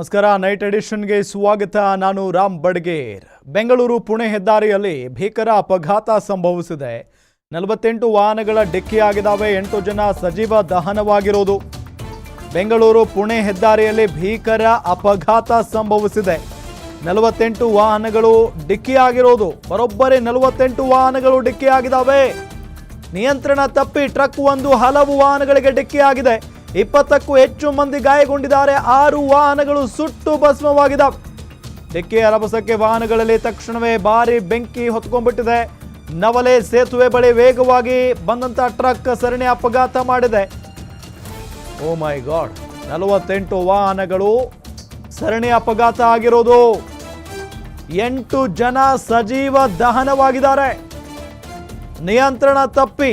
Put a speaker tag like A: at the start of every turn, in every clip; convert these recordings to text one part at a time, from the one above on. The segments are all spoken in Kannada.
A: ನಮಸ್ಕಾರ. ನೈಟ್ ಎಡಿಷನ್ಗೆ ಸ್ವಾಗತ. ನಾನು ರಾಮ್ ಬಡ್ಗೇರ್. ಬೆಂಗಳೂರು ಪುಣೆ ಹೆದ್ದಾರಿಯಲ್ಲಿ ಭೀಕರ ಅಪಘಾತ ಸಂಭವಿಸಿದೆ. ನಲವತ್ತೆಂಟು ವಾಹನಗಳ ಡಿಕ್ಕಿಯಾಗಿದ್ದಾವೆ. ಎಂಟು ಜನ ಸಜೀವ ದಹನವಾಗಿರೋದು ಬೆಂಗಳೂರು ಪುಣೆ ಹೆದ್ದಾರಿಯಲ್ಲಿ ಭೀಕರ ಅಪಘಾತ ಸಂಭವಿಸಿದೆ. ನಲವತ್ತೆಂಟು ವಾಹನಗಳು ಡಿಕ್ಕಿಯಾಗಿರೋದು ಬರೋಬ್ಬರಿ ನಲವತ್ತೆಂಟು ವಾಹನಗಳು ಡಿಕ್ಕಿಯಾಗಿದ್ದಾವೆ. ನಿಯಂತ್ರಣ ತಪ್ಪಿ ಟ್ರಕ್ ಒಂದು ಹಲವು ವಾಹನಗಳಿಗೆ ಡಿಕ್ಕಿಯಾಗಿದೆ. ಇಪ್ಪತ್ತಕ್ಕೂ ಹೆಚ್ಚು ಮಂದಿ ಗಾಯಗೊಂಡಿದ್ದಾರೆ. ಆರು ವಾಹನಗಳು ಸುಟ್ಟು ಭಸ್ಮವಾಗಿದೆ. ಡಿಕ್ಕಿ ರಭಸಕ್ಕೆ ವಾಹನಗಳಲ್ಲಿ ತಕ್ಷಣವೇ ಭಾರಿ ಬೆಂಕಿ ಹೊತ್ಕೊಂಡ್ಬಿಟ್ಟಿದೆ. ನವಲೆ ಸೇತುವೆ ಬಳಿ ವೇಗವಾಗಿ ಬಂದಂತ ಟ್ರಕ್ ಸರಣಿ ಅಪಘಾತ ಮಾಡಿದೆ. ಓ ಮೈ ಗಾಡ್, ನಲವತ್ತೆಂಟು ವಾಹನಗಳು ಸರಣಿ ಅಪಘಾತ ಆಗಿರೋದು. ಎಂಟು ಜನ ಸಜೀವ ದಹನವಾಗಿದ್ದಾರೆ. ನಿಯಂತ್ರಣ ತಪ್ಪಿ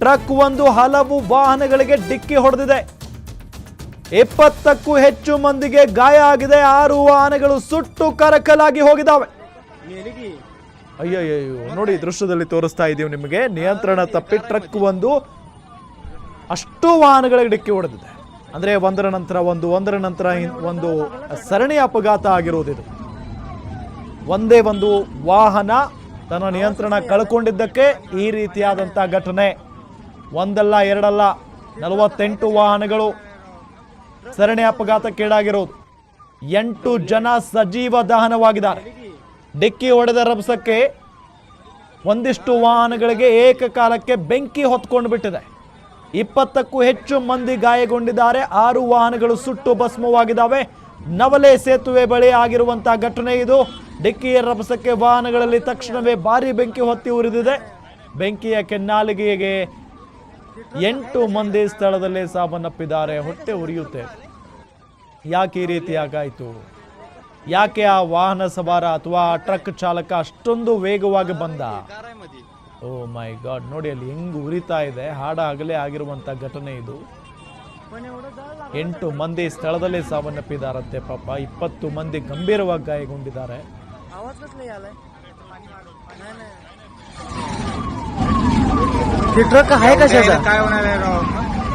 A: ಟ್ರಕ್ ಒಂದು ಹಲವು ವಾಹನಗಳಿಗೆ ಡಿಕ್ಕಿ ಹೊಡೆದಿದೆ. ಇಪ್ಪತ್ತಕ್ಕೂ ಹೆಚ್ಚು ಮಂದಿಗೆ ಗಾಯ ಆಗಿದೆ. ಆರು ವಾಹನಗಳು ಸುಟ್ಟು ಕರಕಲಾಗಿ ಹೋಗಿದ್ದಾವೆ. ಅಯ್ಯಯ್ಯೋ ನೋಡಿ ದೃಶ್ಯದಲ್ಲಿ ತೋರಿಸ್ತಾ ಇದೀವಿ ನಿಮಗೆ. ನಿಯಂತ್ರಣ ತಪ್ಪಿ ಟ್ರಕ್ ಒಂದು ಅಷ್ಟು ವಾಹನಗಳಿಗೆ ಡಿಕ್ಕಿ ಹೊಡೆದಿದೆ. ಅಂದ್ರೆ ಒಂದರ ನಂತರ ಒಂದು, ಒಂದರ ನಂತರ ಒಂದು ಸರಣಿ ಅಪಘಾತ ಆಗಿರುವುದಿದೆ ಒಂದೇ ಒಂದು ವಾಹನ ತನ್ನ ನಿಯಂತ್ರಣ ಕಳ್ಕೊಂಡಿದ್ದಕ್ಕೆ ಈ ರೀತಿಯಾದಂಥ ಘಟನೆ. ಒಂದಲ್ಲ, ಎರಡಲ್ಲ, ನಲವತ್ತೆಂಟು ವಾಹನಗಳು ಸರಣಿ ಅಪಘಾತಕ್ಕೀಡಾಗಿರೋದು. ಎಂಟು ಜನ ಸಜೀವ ದಹನವಾಗಿದ್ದಾರೆ. ಡಿಕ್ಕಿ ಹೊಡೆದ ರಭಸಕ್ಕೆ ಒಂದಿಷ್ಟು ವಾಹನಗಳಿಗೆ ಏಕಕಾಲಕ್ಕೆ ಬೆಂಕಿ ಹೊತ್ಕೊಂಡು ಬಿಟ್ಟಿದೆ. ಇಪ್ಪತ್ತಕ್ಕೂ ಹೆಚ್ಚು ಮಂದಿ ಗಾಯಗೊಂಡಿದ್ದಾರೆ. ಆರು ವಾಹನಗಳು ಸುಟ್ಟು ಭಸ್ಮವಾಗಿದ್ದಾವೆ. ನವಲೆ ಸೇತುವೆ ಬಳಿ ಆಗಿರುವಂತಹ ಘಟನೆ ಇದು. ಡಿಕ್ಕಿಯ ರಭಸಕ್ಕೆ ವಾಹನಗಳಲ್ಲಿ ತಕ್ಷಣವೇ ಭಾರಿ ಬೆಂಕಿ ಹೊತ್ತಿ ಉರಿದಿದೆ. ಬೆಂಕಿಯ ಕೆನ್ನಾಲಿಗೆಗೆ ಎಂಟು ಮಂದಿ ಸ್ಥಳದಲ್ಲೇ ಸಾವನ್ನಪ್ಪಿದ್ದಾರೆ. ಹೊಟ್ಟೆ ಉರಿಯುತ್ತೆ. ಯಾಕೆ ಈ ರೀತಿಯಾಗಾಯಿತು ಯಾಕೆ ಆ ವಾಹನ ಸವಾರ ಅಥವಾ ಟ್ರಕ್ ಚಾಲಕ ಅಷ್ಟೊಂದು ವೇಗವಾಗಿ ಬಂದ? ಓ ಮೈ ಗಾಡ್, ನೋಡಿ ಅಲ್ಲಿ ಹೆಂಗ್ ಉರಿತಾ ಇದೆ. ಹಾಡ ಆಗಲೇ ಆಗಿರುವಂತ ಘಟನೆ ಇದು. ಎಂಟು ಮಂದಿ ಸ್ಥಳದಲ್ಲೇ ಸಾವನ್ನಪ್ಪಿದಾರಂತೆ ಪಾಪ. ಇಪ್ಪತ್ತು ಮಂದಿ ಗಂಭೀರವಾಗಿ ಗಾಯಗೊಂಡಿದ್ದಾರೆ.
B: ते ट्रक आहे कशाचा?
C: काय होणार आहे राव?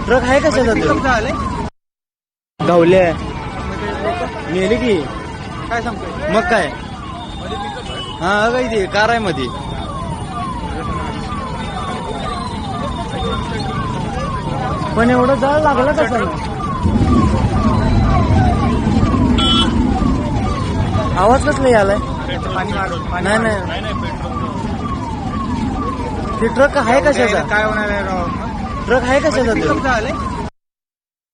B: ट्रक आहे कशाचा तो?
C: झाले
B: गावले. मेली की?
C: काय सांगतोय?
B: मग काय? हा काय ते कार आहे मध्ये पण एवढं जळ लागलं कसं आवाज कसला यालाय?
C: पाणी मारून पाणी
B: नाही नाही. ते ट्रक आहे कशाचा?
C: काय होणार आहे राव?
B: ट्रक आहे कशाचा तो?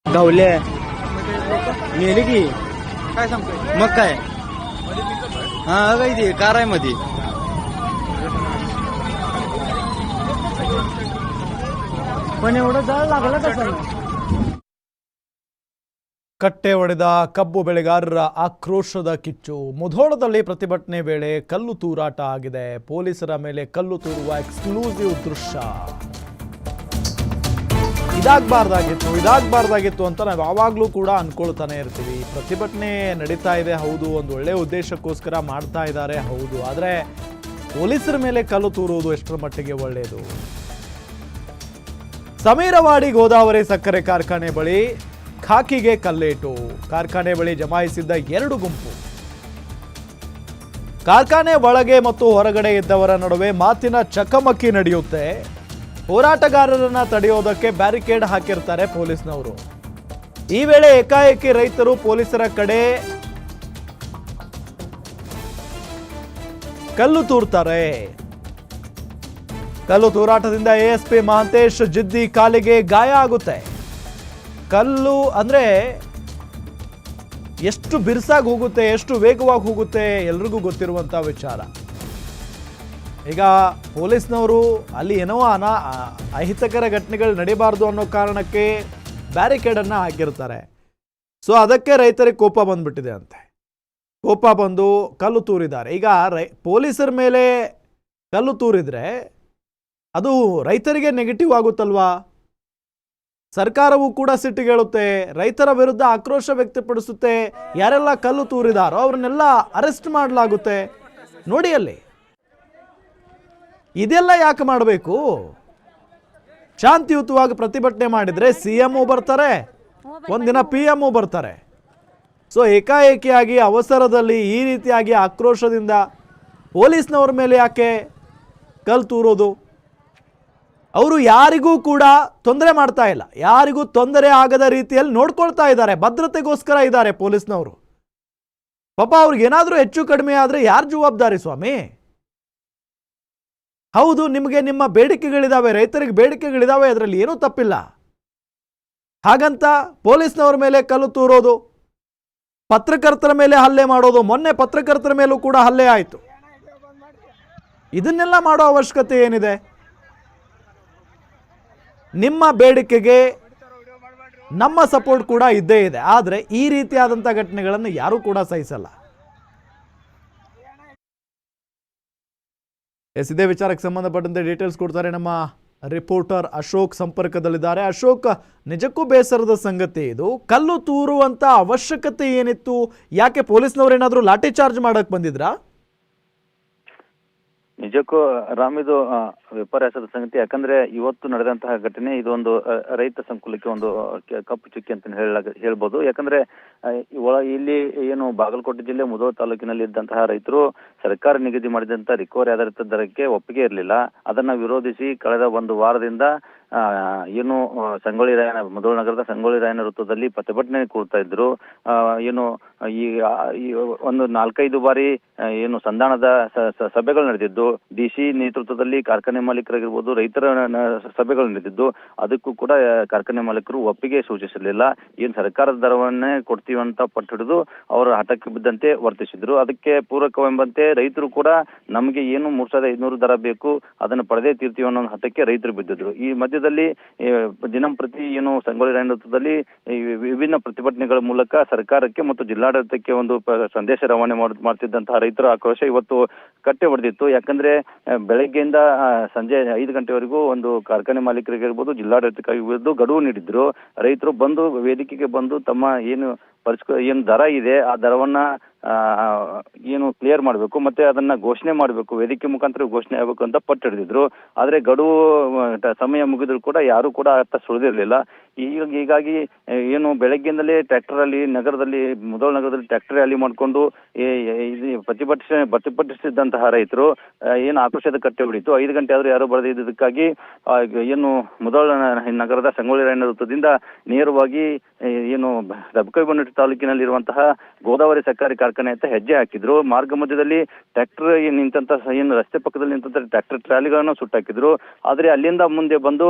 B: गावले. मेली की?
C: काय सांगतोय?
B: मग काय? हा काय ते कार आहे मध्ये पण एवढं जळ लागलं कसं?
A: ಕಟ್ಟೆ ಒಡೆದ ಕಬ್ಬು ಬೆಳೆಗಾರರ ಆಕ್ರೋಶದ ಕಿಚ್ಚು. ಮುಧೋಳದಲ್ಲಿ ಪ್ರತಿಭಟನೆ ವೇಳೆ ಕಲ್ಲು ತೂರಾಟ ಆಗಿದೆ. ಪೊಲೀಸರ ಮೇಲೆ ಕಲ್ಲು ತೂರುವ ಎಕ್ಸ್ಕ್ಲೂಸಿವ್ ದೃಶ್ಯ. ಇದಾಗಬಾರ್ದಾಗಿತ್ತು ಇದಾಗಬಾರ್ದಾಗಿತ್ತು ಅಂತ ನಾವು ಯಾವಾಗಲೂ ಕೂಡ ಅಂದ್ಕೊಳ್ತಾನೆ ಇರ್ತೀವಿ. ಪ್ರತಿಭಟನೆ ನಡೀತಾ ಇದೆ, ಹೌದು, ಒಂದು ಒಳ್ಳೆ ಉದ್ದೇಶಕ್ಕೋಸ್ಕರ ಮಾಡ್ತಾ ಇದ್ದಾರೆ, ಹೌದು. ಆದರೆ ಪೊಲೀಸರ ಮೇಲೆ ಕಲ್ಲು ತೂರುವುದು ಎಷ್ಟರ ಮಟ್ಟಿಗೆ ಒಳ್ಳೆಯದು ಸಮೀರವಾಡಿ ಗೋದಾವರಿ ಸಕ್ಕರೆ ಕಾರ್ಖಾನೆ ಬಳಿ ಖಾಕಿಗೆ ಕಲ್ಲೇಟು. ಕಾರ್ಖಾನೆ ಬಳಿ ಜಮಾಯಿಸಿದ್ದ ಎರಡು ಗುಂಪು. ಕಾರ್ಖಾನೆ ಒಳಗೆ ಮತ್ತು ಹೊರಗಡೆ ಇದ್ದವರ ನಡುವೆ ಮಾತಿನ ಚಕಮಕಿ ನಡೆಯುತ್ತೆ. ಹೋರಾಟಗಾರರನ್ನ ತಡೆಯೋದಕ್ಕೆ ಬ್ಯಾರಿಕೇಡ್ ಹಾಕಿರ್ತಾರೆ ಪೊಲೀಸ್ನವರು. ಈ ವೇಳೆ ಏಕಾಏಕಿ ರೈತರು ಪೊಲೀಸರ ಕಡೆ ಕಲ್ಲು ತೂರ್ತಾರೆ. ಕಲ್ಲು ತೂರಾಟದಿಂದ ಎಎಸ್ಪಿ ಮಹಾಂತೇಶ್ ಜಿದ್ದಿ ಕಾಲಿಗೆ ಗಾಯ ಆಗುತ್ತೆ. ಕಲ್ಲು ಅಂದರೆ ಎಷ್ಟು ಬಿರ್ಸಾಗಿ ಹೋಗುತ್ತೆ, ಎಷ್ಟು ವೇಗವಾಗಿ ಹೋಗುತ್ತೆ ಎಲ್ರಿಗೂ ಗೊತ್ತಿರುವಂಥ ವಿಚಾರ. ಈಗ ಪೊಲೀಸ್ನವರು ಅಲ್ಲಿ ಏನೋ ಅನಾ, ಅಹಿತಕರ ಘಟನೆಗಳು ನಡೀಬಾರ್ದು ಅನ್ನೋ ಕಾರಣಕ್ಕೆ ಬ್ಯಾರಿಕೇಡನ್ನು ಹಾಕಿರ್ತಾರೆ. ಸೊ, ಅದಕ್ಕೆ ರೈತರಿಗೆ ಕೋಪ ಬಂದ್ಬಿಟ್ಟಿದೆ ಅಂತೆ. ಕೋಪ ಬಂದು ಕಲ್ಲು ತೂರಿದ್ದಾರೆ. ಈಗ ರೈ, ಪೊಲೀಸರ ಮೇಲೆ ಕಲ್ಲು ತೂರಿದರೆ ಅದು ರೈತರಿಗೆ ನೆಗೆಟಿವ್ ಆಗುತ್ತಲ್ವಾ? ಸರ್ಕಾರವು ಕೂಡ ಸಿಟ್ಟಿಗೇಳುತ್ತೆ ರೈತರ ವಿರುದ್ಧ ಆಕ್ರೋಶ ವ್ಯಕ್ತಪಡಿಸುತ್ತೆ, ಯಾರೆಲ್ಲ ಕಲ್ಲು ತೂರಿದಾರೋ ಅವ್ರನ್ನೆಲ್ಲ ಅರೆಸ್ಟ್ ಮಾಡಲಾಗುತ್ತೆ. ನೋಡಿ ಅಲ್ಲಿ. ಇದೆಲ್ಲ ಯಾಕೆ ಮಾಡಬೇಕು? ಶಾಂತಿಯುತವಾಗಿ ಪ್ರತಿಭಟನೆ ಮಾಡಿದ್ರೆ ಸಿ ಎಂ ಬರ್ತಾರೆ, ಒಂದಿನ ಪಿ ಎಂ ಬರ್ತಾರೆ. ಸೊ ಏಕಾಏಕಿಯಾಗಿ ಅವಸರದಲ್ಲಿ ಈ ರೀತಿಯಾಗಿ ಆಕ್ರೋಶದಿಂದ ಪೊಲೀಸ್ನವ್ರ ಮೇಲೆ ಯಾಕೆ ಕಲ್ ತೂರೋದು? ಅವರು ಯಾರಿಗೂ ಕೂಡ ತೊಂದರೆ ಮಾಡ್ತಾ ಇಲ್ಲ. ಯಾರಿಗೂ ತೊಂದರೆ ಆಗದ ರೀತಿಯಲ್ಲಿ ನೋಡ್ಕೊಳ್ತಾ ಇದ್ದಾರೆ. ಭದ್ರತೆಗೋಸ್ಕರ ಇದ್ದಾರೆ ಪೊಲೀಸ್ನವರು. ಪಾಪ ಅವ್ರಿಗೆ ಏನಾದರೂ ಹೆಚ್ಚು ಕಡಿಮೆ ಆದರೆ ಯಾರು ಜವಾಬ್ದಾರಿ ಸ್ವಾಮಿ? ಹೌದು, ನಿಮಗೆ ನಿಮ್ಮ ಬೇಡಿಕೆಗಳಿದಾವೆ. ರೈತರಿಗೆ ಬೇಡಿಕೆಗಳಿದಾವೆ. ಅದರಲ್ಲಿ ಏನೂ ತಪ್ಪಿಲ್ಲ. ಹಾಗಂತ ಪೊಲೀಸ್ನವ್ರ ಮೇಲೆ ಕಲ್ಲು ತೂರೋದು, ಪತ್ರಕರ್ತರ ಮೇಲೆ ಹಲ್ಲೆ ಮಾಡೋದು, ಮೊನ್ನೆ ಪತ್ರಕರ್ತರ ಮೇಲೂ ಕೂಡ ಹಲ್ಲೆ ಆಯಿತು. ಇದನ್ನೆಲ್ಲ ಮಾಡೋ ಅವಶ್ಯಕತೆ ಏನಿದೆ? ನಿಮ್ಮ ಬೇಡಿಕೆಗೆ ನಮ್ಮ ಸಪೋರ್ಟ್ ಕೂಡ ಇದ್ದೇ ಇದೆ. ಆದರೆ ಈ ರೀತಿಯಾದಂಥ ಘಟನೆಗಳನ್ನು ಯಾರೂ ಕೂಡ ಸಹಿಸಲ್ಲ. ಎಸ್, ಇದೇ ವಿಚಾರಕ್ಕೆ ಸಂಬಂಧಪಟ್ಟಂತೆ ಡೀಟೇಲ್ಸ್ ಕೊಡ್ತಾರೆ ನಮ್ಮ ರಿಪೋರ್ಟರ್ ಅಶೋಕ್ ಸಂಪರ್ಕದಲ್ಲಿದ್ದಾರೆ. ಅಶೋಕ್, ನಿಜಕ್ಕೂ ಬೇಸರದ ಸಂಗತಿ ಇದು. ಕಲ್ಲು ತೂರುವಂತ ಅವಶ್ಯಕತೆ ಏನಿತ್ತು? ಯಾಕೆ ಪೊಲೀಸ್ನವ್ರು ಏನಾದರೂ ಲಾಠಿ ಚಾರ್ಜ್ ಮಾಡಕ್ ಬಂದಿದ್ರಾ?
D: ನಿಜಕ್ಕೂ ರಾಮ್ ಇದು ವಿಪರ್ಯಾಸದ ಸಂಗತಿ, ಯಾಕಂದ್ರೆ ಇವತ್ತು ನಡೆದಂತಹ ಘಟನೆ, ಇದೊಂದು ರೈತ ಸಂಕುಲಕ್ಕೆ ಒಂದು ಕಪ್ಪು ಚುಕ್ಕಿ ಅಂತ ಹೇಳಲಾಗ, ಹೇಳ್ಬೋದು. ಯಾಕಂದ್ರೆ ಒಳ, ಇಲ್ಲಿ ಏನು ಬಾಗಲಕೋಟೆ ಜಿಲ್ಲೆ ಮುದೋ ತಾಲೂಕಿನಲ್ಲಿ ಇದ್ದಂತಹ ರೈತರು ಸರ್ಕಾರ ನಿಗದಿ ಮಾಡಿದಂತಹ ರಿಕವರಿ ಆಧಾರಿತ ದರಕ್ಕೆ ಒಪ್ಪಿಗೆ ಇರಲಿಲ್ಲ. ಅದನ್ನ ವಿರೋಧಿಸಿ ಕಳೆದ ಒಂದು ವಾರದಿಂದ ಏನು ಸಂಗೊಳ್ಳಿ ರಾಯನ ಮಧುರ ನಗರದ ಸಂಗೊಳ್ಳಿ ರಾಯನ ವೃತ್ತದಲ್ಲಿ ಪ್ರತಿಭಟನೆ ಕೂಡ್ತಾ ಇದ್ರು. ಏನು, ಈ ಒಂದು ನಾಲ್ಕೈದು ಬಾರಿ ಏನು ಸಂಧಾನದ ಸಭೆಗಳು ನಡೆದಿದ್ದು. ಡಿ ಸಿ ನೇತೃತ್ವದಲ್ಲಿ ಕಾರ್ಖಾನೆ ಮಾಲೀಕರಾಗಿರ್ಬೋದು, ರೈತರ ಸಭೆಗಳು ನಡೆದಿದ್ದು. ಅದಕ್ಕೂ ಕೂಡ ಕಾರ್ಖಾನೆ ಮಾಲೀಕರು ಒಪ್ಪಿಗೆ ಸೂಚಿಸಲಿಲ್ಲ. ಏನು ಸರ್ಕಾರದ ದರವನ್ನೇ ಕೊಡ್ತೀವಿ ಅಂತ ಪಟ್ಟು ಹಿಡಿದು ಅವರು ಹಠಕ್ಕೆ ಬಿದ್ದಂತೆ ವರ್ತಿಸಿದ್ರು. ಅದಕ್ಕೆ ಪೂರಕವೆಂಬಂತೆ ರೈತರು ಕೂಡ ನಮಗೆ ಏನು ಮೂರ್ ಸಾವಿರದ ಐದುನೂರು ದರ ಬೇಕು, ಅದನ್ನು ಪಡೆದೇ ತೀರ್ತೀವಿ ಅನ್ನೋ ಹಠಕ್ಕೆ ರೈತರು ಬಿದ್ದಿದ್ರು. ಈ ಮಧ್ಯದಲ್ಲಿ ಈ, ದಿನಂಪ್ರತಿ ಏನು ಸಂಗೊಳ್ಳಿ ಈ ವಿಭಿನ್ನ ಪ್ರತಿಭಟನೆಗಳ ಮೂಲಕ ಸರ್ಕಾರಕ್ಕೆ ಮತ್ತು ಜಿಲ್ಲಾಡಳಿತಕ್ಕೆ ಒಂದು ಸಂದೇಶ ರವಾನೆ ಮಾಡ್- ಮಾಡ್ತಿದ್ದಂತಹ ರೈತರ ಆಕ್ರೋಶ ಇವತ್ತು ಕಟ್ಟೆ ಹೊಡೆದಿತ್ತು. ಯಾಕಂದ್ರೆ ಬೆಳಗ್ಗೆಯಿಂದ ಸಂಜೆ ಐದು ಗಂಟೆವರೆಗೂ ಒಂದು ಕಾರ್ಖಾನೆ ಮಾಲೀಕರಿಗಿರ್ಬೋದು ಜಿಲ್ಲಾಡಳಿತಕ್ಕಾಗಿರ್ಬೋದು ಗಡುವು ನೀಡಿದ್ರು. ರೈತರು ಬಂದು ವೇದಿಕೆಗೆ ಬಂದು ತಮ್ಮ ಏನು ಏನು ದರ ಇದೆ ಆ ದರವನ್ನ ಏನು ಕ್ಲಿಯರ್ ಮಾಡಬೇಕು, ಮತ್ತೆ ಅದನ್ನ ಘೋಷಣೆ ಮಾಡಬೇಕು, ವೇದಿಕೆ ಮುಖಾಂತರ ಘೋಷಣೆ ಆಗಬೇಕು ಅಂತ ಪಟ್ಟು ಹಿಡಿದಿದ್ರು. ಆದ್ರೆ ಗಡುವು ಸಮಯ ಮುಗಿದ್ರು ಕೂಡ ಯಾರು ಕೂಡ ಅರ್ಥ ಸುಳಿದಿರ್ಲಿಲ್ಲ. ಈಗ ಹೀಗಾಗಿ ಏನು ಬೆಳಗ್ಗೆಯಿಂದಲೇ ಟ್ರ್ಯಾಕ್ಟರ್ ಅಲ್ಲಿ, ನಗರದಲ್ಲಿ ಮುದೋಳ ನಗರದಲ್ಲಿ ಟ್ರ್ಯಾಕ್ಟರ್ ರ್ಯಾಲಿ ಮಾಡಿಕೊಂಡು ಪ್ರತಿಭಟಿಸ, ಪ್ರತಿಭಟಿಸಿದಂತಹ ರೈತರು ಏನು ಆಕ್ರೋಶದ ಕಟ್ಟೆ ಹೊಡಿತು. ಐದು ಗಂಟೆ ಆದ್ರೂ ಯಾರು ಬರೆದಿದ್ದಕ್ಕಾಗಿ ಏನು ಮೊದಲ ನಗರದ ಸಂಗೊಳ್ಳಿ ರಾಯಣ್ಣ ವೃತ್ತದಿಂದ ನೇರವಾಗಿ ಏನು ಏನು ದಬ್ಕೈಬಂಡಿ ತಾಲೂಕಿನಲ್ಲಿರುವಂತಹ ಗೋದಾವರಿ ಸರ್ಕಾರಿ ಕಾರ್ಖಾನೆ ಅಂತ ಹೆಜ್ಜೆ ಹಾಕಿದ್ರು. ಮಾರ್ಗ ಮಧ್ಯದಲ್ಲಿ ಟ್ರ್ಯಾಕ್ಟರ್ ನಿಂತಂತ, ಏನು ರಸ್ತೆ ಪಕ್ಕದಲ್ಲಿ ನಿಂತಂತ ಟ್ರ್ಯಾಕ್ಟರ್ ಟ್ರಾಲಿಗಳನ್ನು ಸುಟ್ಟಾಕಿದ್ರು. ಆದ್ರೆ ಅಲ್ಲಿಂದ ಮುಂದೆ ಬಂದು